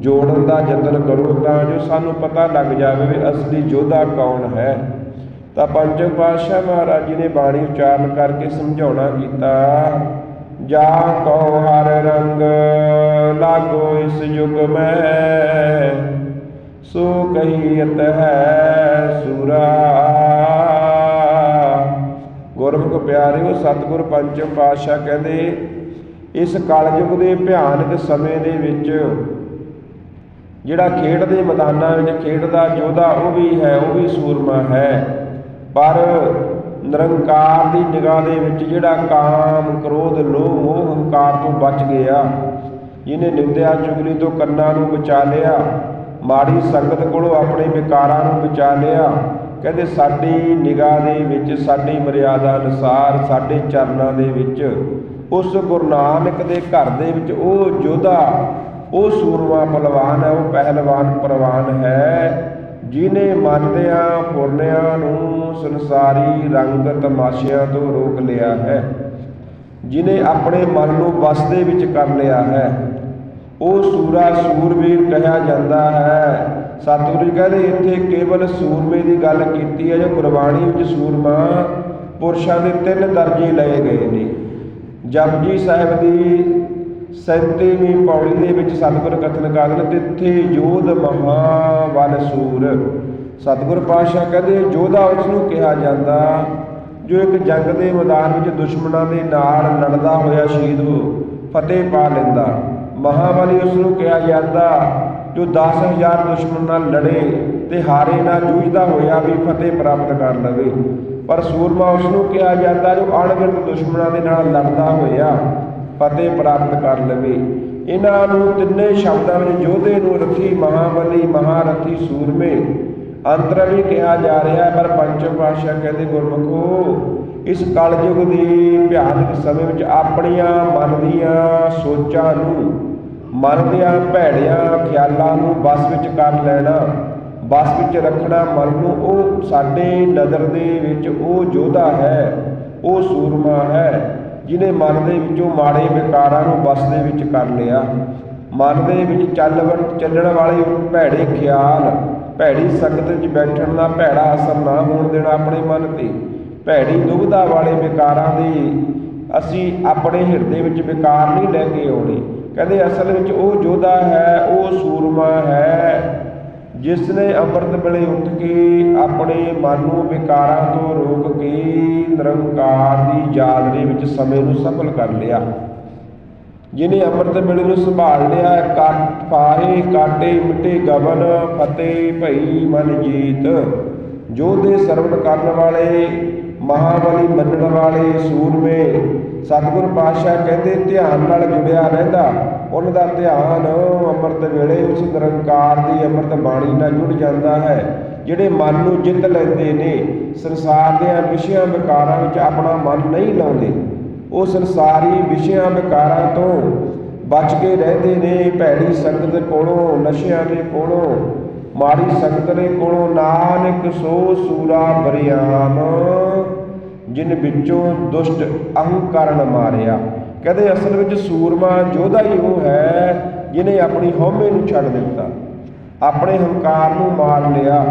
ਜੋੜਨ ਦਾ ਯਤਨ ਕਰੋ ਤਾਂ ਜੋ ਸਾਨੂੰ ਪਤਾ ਲੱਗ ਜਾਵੇ ਵੀ ਅਸਲੀ ਯੋਧਾ ਕੌਣ ਹੈ। ਤਾਂ ਪੰਜਮ ਪਾਤਸ਼ਾਹ ਮਹਾਰਾਜ ਜੀ ਨੇ ਬਾਣੀ ਉਚਾਰਨ ਕਰਕੇ ਸਮਝਾਉਣਾ ਕੀਤਾ, ਜਾ ਕੋ ਹਰ ਰੰਗ ਲਾਗੋ ਇਸ ਯੁਗ ਮੈਂ, ਸੋ ਕਹੀਤ ਹੈ ਸੂਰਾ। ਗੁਰਮੁਖ ਪਿਆਰਿਓ, ਸਤਿਗੁਰ ਪੰਚਮ ਪਾਤਸ਼ਾਹ ਕਹਿੰਦੇ, ਇਸ ਕਲਯੁਗ ਦੇ ਭਿਆਨਕ ਸਮੇਂ ਦੇ ਵਿੱਚ ਜਿਹੜਾ ਖੇਡ ਦੇ ਮੈਦਾਨਾਂ ਵਿੱਚ ਖੇਡਦਾ, ਯੋਧਾ ਉਹ ਵੀ ਹੈ, ਉਹ ਵੀ ਸੂਰਮਾ ਹੈ। ਪਰ ਨਿਰੰਕਾਰ ਦੀ ਨਿਗਾਹ ਦੇ ਵਿੱਚ ਜਿਹੜਾ ਕਾਮ, ਕ੍ਰੋਧ, ਲੋਭ, ਮੋਹ, ਹੰਕਾਰ ਤੋਂ ਬਚ ਗਿਆ। ਜਿਹਨੇ ਨਿੰਦਿਆ, ਚੁਗਲੀ ਤੋਂ ਕੰਨਾਂ ਨੂੰ ਬਚਾ ਲਿਆ। ਮਾੜੀ ਸੰਗਤ ਕੋਲੋਂ ਆਪਣੇ ਵਿਕਾਰਾਂ ਨੂੰ ਬਚਾ ਲਿਆ। ਕਹਿੰਦੇ ਸਾਡੀ ਨਿਗਾਹ ਦੇ ਵਿੱਚ, ਸਾਡੀ ਮਰਿਆਦਾ ਅਨੁਸਾਰ, ਸਾਡੇ ਚਰਨਾਂ ਦੇ ਵਿੱਚ, ਉਸ ਗੁਰੂ ਨਾਨਕ ਦੇ ਘਰ ਦੇ ਵਿੱਚ ਉਹ ਯੋਧਾ ਉਹ ਸੂਰਮਾ ਪਹਿਲਵਾਨ ਹੈ, ਉਹ ਪਹਿਲਵਾਨ ਪ੍ਰਵਾਨ ਹੈ। ਜਿਨੇ ਮਰਦਿਆਂ ਫੁਰਨਿਆਂ ਨੂੰ ਸੰਸਾਰੀ ਰੰਗ ਤਮਾਸ਼ਿਆਂ ਤੋਂ ਰੋਕ ਲਿਆ ਹੈ। ਜਿਨੇ ਆਪਣੇ ਮਨ ਨੂੰ ਵਸ ਦੇ ਵਿੱਚ ਕਰ ਲਿਆ ਹੈ। ਉਹ ਸੂਰਾ ਸੂਰਵੀਰ ਕਿਹਾ ਜਾਂਦਾ ਹੈ। ਸਤਿਗੁਰੂ ਜੀ ਕਹਿੰਦੇ, ਇੱਥੇ ਕੇਵਲ ਸੂਰਮੇ ਦੀ ਗੱਲ ਕੀਤੀ ਹੈ, ਜੋ ਗੁਰਬਾਣੀ ਵਿੱਚ ਸੂਰਮਾ ਪੁਰਸ਼ਾਂ ਦੇ ਤਿੰਨ ਦਰਜੇ ਲਏ ਗਏ ਨੇ। ਜਪਜੀ ਸਾਹਿਬ ਦੀ 37ਵੀਂ ਪੌੜੀ ਦੇ ਵਿੱਚ ਸਤਿਗੁਰ ਕਥਨ ਕਰਦੇ ਤਿੱਥੇ ਯੋਧ ਮਹਾਵਲ ਸੂਰ ਸਤਿਗੁਰ ਪਾਤਸ਼ਾਹ ਕਹਿੰਦੇ ਯੋਧਾ ਉਸ ਨੂੰ ਕਿਹਾ ਜਾਂਦਾ, ਜੋ ਇੱਕ ਜੰਗ ਦੇ ਮੈਦਾਨ ਵਿੱਚ ਦੁਸ਼ਮਣਾਂ ਦੇ ਨਾਲ ਲੜਦਾ ਹੋਇਆ ਸ਼ਹੀਦ ਹੋ, ਫਤਿਹ ਪਾ ਲੈਂਦਾ। ਮਹਾਬਲੀ ਉਸ ਨੂੰ ਕਿਹਾ ਜਾਂਦਾ, ਜੋ 10000 ਦੁਸ਼ਮਣ ਨਾਲ ਲੜੇ ਤੇ ਹਾਰੇ ਨਾ ਜੂਝਦਾ ਹੋਇਆ ਵੀ ਫਤਿਹ ਪ੍ਰਾਪਤ ਕਰ ਲਵੇ। ਪਰ ਸੂਰਮਾ ਉਸ ਨੂੰ ਕਿਹਾ ਜਾਂਦਾ, ਜੋ ਅਣਗਿਣਤ ਦੁਸ਼ਮਣਾਂ ਦੇ ਨਾਲ ਲੜਦਾ ਹੋਇਆ ਫਤਿਹ ਪ੍ਰਾਪਤ ਕਰ ਲਵੇ। ਇਹਨਾਂ ਨੂੰ ਤਿੰਨੇ ਸ਼ਬਦਾਂ ਵਿੱਚ ਯੋਧੇ ਨੂੰ ਰਥੀ ਮਹਾਬਲੀ, ਮਹਾਰਥੀ ਸੂਰਮੇ। ਅੰਤਰ ਵੀ ਕਿਹਾ ਜਾ ਰਿਹਾ ਹੈ ਪਰ ਪੰਚਮ ਪਾਤਸ਼ਾਹ ਕਹਿੰਦੇ, ਗੁਰਮੁਖੋ, ਇਸ ਕਲਯੁਗ ਦੇ ਭਿਆਨਕ ਸਮੇਂ ਵਿੱਚ ਆਪਣੀਆਂ ਮਨ ਦੀਆਂ ਸੋਚਾਂ ਨੂੰ, ਮਨ ਦੀਆਂ ਭੈੜਿਆਂ ਖਿਆਲਾਂ ਨੂੰ ਬਸ ਵਿੱਚ ਕਰ ਲੈਣਾ ਬਸ ਵਿੱਚ ਰੱਖਣਾ ਮਨ ਨੂੰ, ਉਹ ਸਾਡੇ ਨਜ਼ਰ ਦੇ ਵਿੱਚ ਉਹ ਯੋਧਾ ਹੈ, ਉਹ ਸੂਰਮਾ ਹੈ। ਜਿਨੇ ਮਨ ਦੇ ਵਿੱਚੋਂ ਮਾੜੇ ਵਿਕਾਰਾਂ ਨੂੰ ਬਸ ਦੇ ਵਿੱਚ ਕਰ ਲਿਆ, ਮਨ ਦੇ ਵਿੱਚ ਚੱਲਵਣ ਚੱਲਣ ਵਾਲੇ ਭੈੜੇ ਖਿਆਲ, ਭੈੜੀ ਸੰਗਤ ਵਿੱਚ ਬੈਠਣ ਦਾ ਭੈੜਾ ਅਸਰ ਨਾ ਹੋਣ ਦੇਣਾ ਆਪਣੇ ਮਨ ਤੇ, ਭੈੜੀ ਦੁਬਧਾ ਵਾਲੇ ਵਿਕਾਰਾਂ ਦੀ ਅਸੀਂ ਆਪਣੇ ਹਿਰਦੇ ਵਿੱਚ ਵਿਕਾਰ ਨਹੀਂ ਲੈ ਕੇ ਆਉਣੇ। ਕਹਿੰਦੇ ਅਸਲ ਵਿੱਚ ਉਹ ਯੋਧਾ ਹੈ, ਉਹ ਸੂਰਮਾ ਹੈ ਜਿਸ ਨੇ ਅੰਮ੍ਰਿਤ ਵੇਲੇ ਉੱਠ ਕੇ ਆਪਣੇ ਮਨ ਨੂੰ ਵਿਕਾਰਾਂ ਤੋਂ ਰੋਕ ਕੇ ਨਿਰੰਕਾਰ ਦੀ ਯਾਦ ਦੇ ਵਿੱਚ ਸਮੇਂ ਨੂੰ ਸਫਲ ਕਰ ਲਿਆ। ਜਿਨੇ ਅੰਮ੍ਰਿਤ ਵੇਲੇ ਨੂੰ ਸੰਭਾਲ ਲਿਆ, ਕਾਟ ਪਾਏ, ਕਾਟੇ, ਮਿਟੇ, ਗਵਨ ਫਤਿਹ ਭਈ, ਮਨ ਜੀਤ। ਜੋਧੇ ਸਰਵਣ ਕਰਨ ਵਾਲੇ, ਮਹਾਬਲੀ ਮੰਨਣ ਵਾਲੇ, ਸੂਰਮੇ, ਸਤਿਗੁਰ ਪਾਤਸ਼ਾਹ ਕਹਿੰਦੇ ਧਿਆਨ ਨਾਲ ਜੁੜਿਆ ਰਹਿੰਦਾ। ਉਹਨਾਂ ਦਾ ਧਿਆਨ ਅੰਮ੍ਰਿਤ ਵੇਲੇ ਉਸ ਨਿਰੰਕਾਰ ਦੀ ਅੰਮ੍ਰਿਤ ਬਾਣੀ ਨਾਲ ਜੁੜ ਜਾਂਦਾ ਹੈ। ਜਿਹੜੇ ਮਨ ਨੂੰ ਜਿੱਤ ਲੈਂਦੇ ਨੇ, ਸੰਸਾਰ ਦੇ ਵਿਸ਼ਿਆਂ ਵਿਕਾਰਾਂ ਵਿੱਚ ਆਪਣਾ ਮਨ ਨਹੀਂ ਲਾਉਂਦੇ, ਉਹ ਸੰਸਾਰੀ ਵਿਸ਼ਿਆਂ ਵਿਕਾਰਾਂ ਤੋਂ ਬਚ ਕੇ ਰਹਿੰਦੇ ਨੇ, ਭੈੜੀ ਸੰਗਤ ਕੋਲੋਂ, ਨਸ਼ਿਆਂ ਦੇ ਕੋਲੋਂ, ਮਾੜੀ ਸੰਗਤ ਦੇ ਕੋਲੋਂ, ਨਾਨਕ ਸੋ ਸੂਰਾ ਬਰਿਆਮ, ਜਿਨ ਵਿੱਚੋਂ ਦੁਸ਼ਟ ਅਹੰਕਾਰਨ ਮਾਰਿਆ। ਕਹਿੰਦੇ ਅਸਲ ਵਿੱਚ ਸੂਰਮਾ ਯੋਧਾ ਹੀ ਉਹ ਹੈ ਜਿਨੇ ਆਪਣੀ ਹਉਮੈ ਨੂੰ ਛੱਡ ਦਿੱਤਾ। ਆਪਣੇ ਹੰਕਾਰ ਨੂੰ ਮਾਰ ਲਿਆ।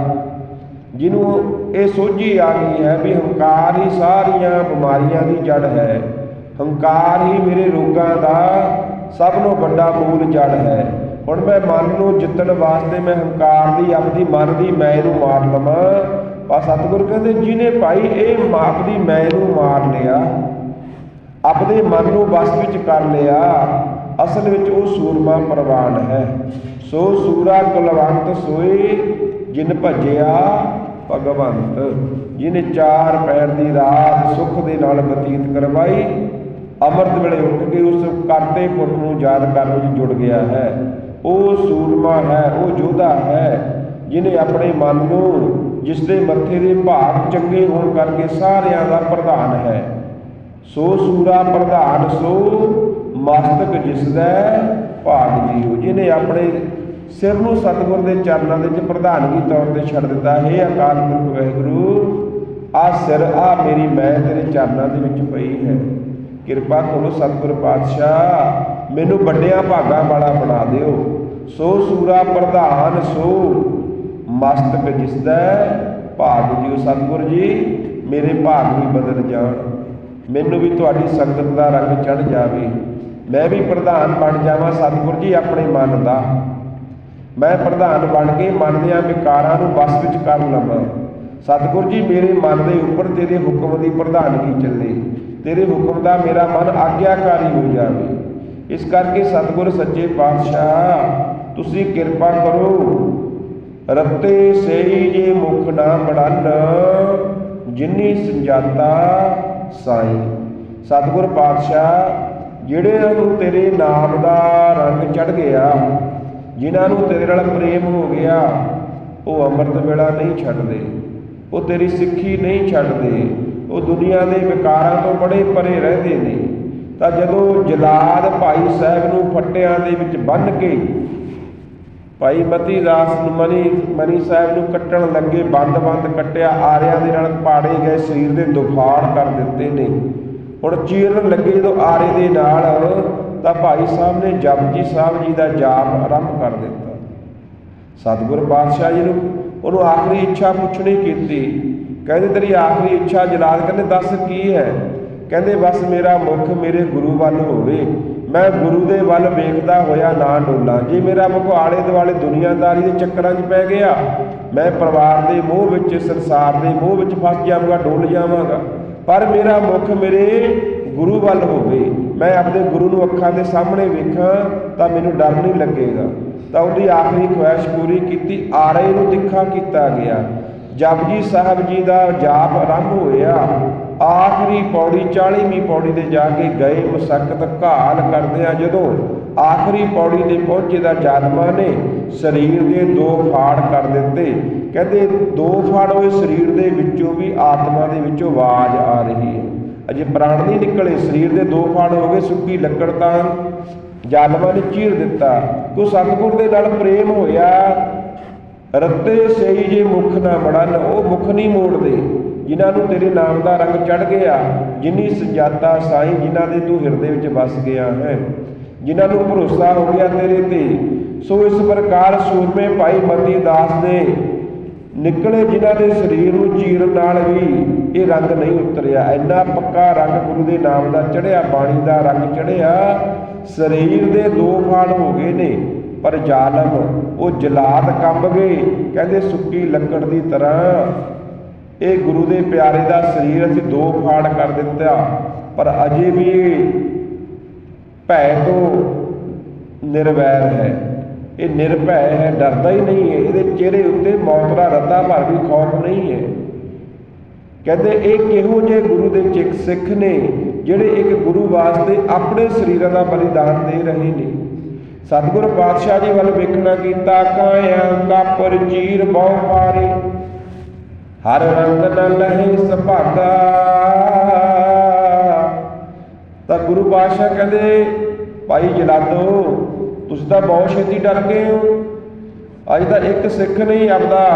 ਜਿਹਨੂੰ ਇਹ ਸੋਝੀ ਆ ਗਈ ਹੈ ਵੀ ਹੰਕਾਰ ਹੀ ਸਾਰੀਆਂ ਬਿਮਾਰੀਆਂ ਦੀ ਜੜ ਹੈ। ਹੰਕਾਰ ਹੀ ਮੇਰੇ ਰੋਗਾਂ ਦਾ ਸਭ ਤੋਂ ਵੱਡਾ ਮੂਲ ਜੜ ਹੈ। ਹੁਣ ਮੈਂ ਮਨ ਨੂੰ ਜਿੱਤਣ ਵਾਸਤੇ ਮੈਂ ਹੰਕਾਰ ਦੀ, ਆਪਦੀ ਮਨ ਦੀ ਮੈਂ ਨੂੰ ਮਾਰ ਲਵਾਂ। ਪਰ ਸਤਿਗੁਰ ਕਹਿੰਦੇ, ਜਿਹਨੇ ਭਾਈ ਇਹ ਮਾਪ ਦੀ ਮੈਂ ਨੂੰ ਮਾਰ ਲਿਆ, ਆਪਦੇ ਮਨ ਨੂੰ ਵਸ ਵਿੱਚ ਕਰ ਲਿਆ ਅਸਲ ਵਿੱਚ ਉਹ ਸੂਰਮਾ ਪ੍ਰਵਾਨ ਹੈ। ਸੋ ਸੂਰਾ ਕੁਲਵੰਤ ਸੋਏ, ਜਿਨ ਭਜਿਆ ਭਗਵੰਤ। ਜਿਨੇ ਚਾਰ ਪੈਰ ਦੀ ਰਾਤ ਸੁਖ ਦੇ ਨਾਲ ਬਤੀਤ ਕਰਵਾਈ, ਅੰਮ੍ਰਿਤ ਵੇਲੇ ਉੱਠ ਕੇ ਉਸ ਕਰਤੇ ਪੁਰਖ ਨੂੰ ਯਾਦ ਕਰਨ ਵਿੱਚ ਜੁੜ ਗਿਆ ਹੈ। ਉਹ ਸੂਰਮਾ ਹੈ, ਉਹ ਯੋਧਾ ਹੈ, ਜਿਨੇ ਆਪਣੇ ਮਨ ਨੂੰ, ਜਿਸ ਦੇ ਮੱਥੇ ਦੇ ਭਾਗ ਚੰਗੇ ਹੋਣ ਕਰਕੇ ਸਾਰਿਆਂ ਦਾ ਪ੍ਰਧਾਨ ਹੈ। ਸੋ ਸੂਰਾ ਪ੍ਰਧਾਨ ਸੋ ਮਸਤਕ ਜਿਸਦਾ ਭਾਗ ਜੀਓ। ਜਿਹਨੇ ਆਪਣੇ ਸਿਰ ਨੂੰ ਸਤਿਗੁਰ ਦੇ ਚਰਨਾਂ ਦੇ ਵਿੱਚ ਪ੍ਰਧਾਨਗੀ ਤੌਰ ਤੇ ਛੱਡ ਦਿੱਤਾ, ਹੈ ਅਕਾਲ ਪੁਰਖ ਵਾਹਿਗੁਰੂ, ਆ ਸਿਰ, ਆ ਮੇਰੀ ਮੈਂ ਤੇਰੇ ਚਰਨਾਂ ਦੇ ਵਿੱਚ ਪਈ ਹੈ। ਕਿਰਪਾ ਕਰੋ ਸਤਿਗੁਰ ਪਾਤਸ਼ਾਹ, ਮੈਨੂੰ ਵੱਡਿਆਂ ਭਾਗਾਂ ਵਾਲਾ ਬਣਾ ਦਿਓ। ਸੋ ਸੂਰਾ ਪ੍ਰਧਾਨ, ਸੋ ਮਸਤਕ ਜਿਸਦਾ ਭਾਗ ਜਿਉ ਸਤਿਗੁਰ ਜੀ, ਮੇਰੇ ਭਾਗ ਵੀ ਬਦਲ ਜਾਣ। ਮੈਨੂੰ ਵੀ ਤੁਹਾਡੀ ਸੰਗਤ ਦਾ ਰੰਗ ਚੜ ਜਾਵੇ। ਮੈਂ ਵੀ ਪ੍ਰਧਾਨ ਬਣ ਜਾਵਾਂ, ਸਤਿਗੁਰ ਜੀ ਆਪਣੇ ਮਨ ਦਾ। ਮੈਂ ਪ੍ਰਧਾਨ ਬਣ ਕੇ ਮਨ ਦੀਆਂ ਵਿਕਾਰਾਂ ਨੂੰ ਵਸ ਵਿੱਚ ਕਰ ਲਵਾਂ। ਸਤਿਗੁਰ ਜੀ ਮੇਰੇ ਮਨ ਦੇ ਉੱਪਰ ਤੇਰੇ ਹੁਕਮ ਦੀ ਪ੍ਰਧਾਨਗੀ ਚੱਲੇ। ਤੇਰੇ ਹੁਕਮ ਦਾ ਮੇਰਾ ਮਨ ਆਗਿਆਕਾਰੀ ਹੋ ਜਾਵੇ। ਇਸ ਕਰਕੇ ਸਤਿਗੁਰ ਸੱਚੇ ਪਾਤਸ਼ਾਹ, ਤੁਸੀਂ ਕਿਰਪਾ ਕਰੋ। ਰੱਤੇ ਸਹੀ ਜੇ ਮੁਖ ਨਾ ਬੜਨ ਜਿਨੀ ਸੰਜਾਤਾ ਸਾਈ। ਸਤਿਗੁਰ ਪਾਤਸ਼ਾਹ ਜਿਹੜਿਆਂ ਨੂੰ ਤੇਰੇ ਨਾਮ ਦਾ ਰੰਗ ਚੜ ਗਿਆ, ਜਿਨ੍ਹਾਂ ਨੂੰ ਤੇਰੇ ਨਾਲ ਪ੍ਰੇਮ ਹੋ ਗਿਆ, ਉਹ ਅੰਮ੍ਰਿਤ ਵੇਲਾ ਨਹੀਂ ਛੱਡਦੇ, ਉਹ ਤੇਰੀ ਸਿੱਖੀ ਨਹੀਂ ਛੱਡਦੇ, ਉਹ ਦੁਨੀਆ ਦੇ ਵਿਕਾਰਾਂ ਤੋਂ ਬੜੇ ਪਰੇ ਰਹਿੰਦੇ ਨੇ। ਤਾਂ ਜਦੋਂ ਜਲਾਦ ਭਾਈ ਸਾਹਿਬ ਨੂੰ ਫੱਟਿਆਂ ਦੇ ਵਿੱਚ ਬੰਨ੍ਹ ਕੇ ਭਾਈ ਮਤੀ ਦਾਸ ਨੂੰ ਮਨੀ ਮਨੀ ਸਾਹਿਬ ਨੂੰ ਕੱਟਣ ਲੱਗੇ, ਬੰਦ-ਬੰਦ ਕੱਟਿਆ, ਆਰਿਆਂ ਦੇ ਨਾਲ ਪਾੜੇ ਗਏ, ਸਰੀਰ ਦੇ ਦੁਫਾੜ ਕਰ ਦਿੱਤੇ ਨੇ। ਹੁਣ ਚੀਰਨ ਲੱਗੇ ਜਦੋਂ ਆਰੇ ਦੇ ਨਾਲ, ਤਾਂ ਭਾਈ ਸਾਹਿਬ ਨੇ ਜਪਜੀ ਸਾਹਿਬ ਜੀ ਦਾ ਜਾਪ ਆਰੰਭ ਕਰ ਦਿੱਤਾ। ਸਤਿਗੁਰ ਪਾਤਸ਼ਾਹ ਜੀ ਨੂੰ ਉਹਨੂੰ ਆਖਰੀ ਇੱਛਾ ਪੁੱਛਣੀ ਕੀਤੀ। ਕਹਿੰਦੇ, ਤੇਰੀ ਆਖਰੀ ਇੱਛਾ ਜਲਾਦ ਕਹਿੰਦੇ ਦੱਸ ਕੀ ਹੈ? ਕਹਿੰਦੇ, ਬਸ ਮੇਰਾ ਮੁਖ ਮੇਰੇ ਗੁਰੂ ਵੱਲ ਹੋਵੇ। ਮੈਂ ਗੁਰੂ ਦੇ ਵੱਲ ਵੇਖਦਾ ਹੋਇਆ ਨਾ ਡੋਲਾਂ। ਜੇ ਮੇਰਾ ਮੁਖ ਆਲੇ ਦੁਆਲੇ ਦੁਨੀਆਦਾਰੀ ਦੇ ਚੱਕਰਾਂ 'ਚ ਪੈ ਗਿਆ, ਮੈਂ ਪਰਿਵਾਰ ਦੇ ਮੋਹ ਵਿੱਚ, ਸੰਸਾਰ ਦੇ ਮੋਹ ਵਿੱਚ ਫਸ ਜਾਵਾਂਗਾ, ਡੁੱਲ ਜਾਵਾਂਗਾ। ਪਰ ਮੇਰਾ ਮੁਖ ਮੇਰੇ ਗੁਰੂ ਵੱਲ ਹੋਵੇ, ਮੈਂ ਆਪਣੇ ਗੁਰੂ ਨੂੰ ਅੱਖਾਂ ਦੇ ਸਾਹਮਣੇ ਵੇਖਾਂ, ਤਾਂ ਮੈਨੂੰ ਡਰ ਨਹੀਂ ਲੱਗੇਗਾ। ਤਾਂ ਉਹਦੀ ਆਖਰੀ ਖੁਆਇਸ਼ ਪੂਰੀ ਕੀਤੀ ਆਰੇ ਨੂੰ ਤਿੱਖਾ ਕੀਤਾ ਗਿਆ। ਜਪਜੀ ਸਾਹਿਬ ਜੀ ਦਾ ਜਾਪ ਆਰੰਭ ਹੋਇਆ। ਆਖਰੀ ਪੌੜੀ 40ਵੀਂ ਪੌੜੀ ਤੇ ਜਾ ਕੇ ਗਏ ਮਸਕਤ ਘਾਲ ਕਰਦਿਆਂ ਜਦੋਂ ਆਖਰੀ ਪੌੜੀ ਤੇ ਪਹੁੰਚੇ ਦਾ ਜਾਲਮਾ ਨੇ ਸਰੀਰ ਦੇ ਦੋ ਫਾੜ ਕਰ ਦਿੱਤੇ। ਕਹਿੰਦੇ, ਦੋ ਫਾੜ ਹੋਏ ਸਰੀਰ ਦੇ ਵਿੱਚੋਂ ਵੀ ਆਤਮਾ ਦੇ ਵਿੱਚੋਂ ਆਵਾਜ਼ ਆ ਰਹੀ ਹੈ। ਅਜੇ ਪ੍ਰਾਣ ਨਹੀਂ ਨਿਕਲੇ, ਸਰੀਰ ਦੇ ਦੋ ਫਾੜ ਹੋ ਗਏ, ਸੁੱਕੀ ਲੱਕੜ ਤਾਂ ਜਾਲਮਾ ਨੇ ਚੀਰ ਦਿੱਤਾ। ਕੋ ਸਤਿਗੁਰ ਦੇ ਨਾਲ ਪ੍ਰੇਮ ਹੋਇਆ, ਰੱਤੇ ਸਹੀ ਜੇ ਮੁਖ ਨਾ ਮੜਨ, ਉਹ ਮੁਖ ਨਹੀਂ ਮੋੜਦੇ। ਜਿਨ੍ਹਾਂ ਨੂੰ ਤੇਰੇ ਨਾਮ ਦਾ ਰੰਗ ਚੜ ਗਿਆ, ਜਿਨੀ ਸਜਾਤਾ ਸਾਈ ਜਿਨ੍ਹਾਂ ਦੇ ਤੂੰ ਹਿਰਦੇ ਵਿੱਚ ਵਸ ਗਿਆ ਹੈ। ਜਿਨ੍ਹਾਂ ਨੂੰ ਭਰੋਸਾ ਹੋ ਗਿਆ ਤੇਰੇ ਤੇ, ਸੋ ਇਸ ਪ੍ਰਕਾਰ ਸੂਰਮੇ ਭਾਈ ਮਤੀ ਦਾਸ ਦੇ ਨਿਕਲੇ ਜਿਨ੍ਹਾਂ ਦੇ ਸਰੀਰ ਨੂੰ ਚੀਰਨ ਨਾਲ ਵੀ ਇਹ ਰੰਗ ਨਹੀਂ ਉਤਰਿਆ। ਇੰਨਾ ਪੱਕਾ ਰੰਗ ਗੁਰੂ ਦੇ ਨਾਮ ਦਾ ਚੜਿਆ ਬਾਣੀ ਦਾ ਰੰਗ ਚੜਿਆ ਸਰੀਰ ਦੇ ਦੋ ਫਾੜ ਹੋ ਗਏ ਨੇ, ਪਰ ਜ਼ਾਲਮ ਉਹ ਜਲਾਦ ਕੰਬ ਗਏ, ਕਹਿੰਦੇ ਸੁੱਕੀ ਲੱਕੜ ਦੀ ਤਰ੍ਹਾਂ ਇਹ ਗੁਰੂ ਦੇ ਪਿਆਰੇ ਦਾ ਸਰੀਰ ਅਸੀਂ ਦੋ ਫਾੜ ਕਰ ਦਿੱਤਾ। ਪਰ ਅਜੇ ਵੀ ਇਹ ਭੈ ਤੋਂ ਨਿਰਵੈਰ ਹੈ। ਇਹ ਨਿਰਭੈ ਹੈ, ਡਰਦਾ ਹੀ ਨਹੀਂ ਹੈ। ਇਹਦੇ ਚਿਹਰੇ ਉੱਤੇ ਮੌਤ ਦਾ ਰੱਦਾ ਭਰ ਵੀ ਖੌਫ ਨਹੀਂ ਹੈ। ਕਹਿੰਦੇ ਇਹ ਕਿਹੋ ਜਿਹੇ ਗੁਰੂ ਦੇ ਚਿਕ ਸਿੱਖ ਨੇ, ਜਿਹੜੇ ਇੱਕ ਗੁਰੂ ਵਾਸਤੇ ਆਪਣੇ ਸਰੀਰਾਂ ਦਾ ਬਲੀਦਾਨ ਦੇ ਰਹੇ ਨੇ। ਸਤਿਗੁਰ ਪਾਤਸ਼ਾਹ ਜੀ ਵੱਲ ਵੇਖਣਾ ਕੀਤਾ, ਕਾਇਆ ਕਾਪਰ ਚੀਰ ਬਹੁ ਪਾਰੇ ਹਰ ਰੰਗ ਨ ਲਹੇ ਸੁਭਾਗਾ। ਤਾਂ ਗੁਰੂ ਪਾਤਸ਼ਾਹ ਕਹਿੰਦੇ, ਭਾਈ ਜਲਾਦੋ, ਤੁਸੀਂ ਤਾਂ ਬਹੁਤ ਛੇਤੀ ਡਰ ਗਏ ਹੋ। ਅੱਜ ਤਾਂ ਇੱਕ ਸਿੱਖ ਨਹੀਂ ਆਪਦਾ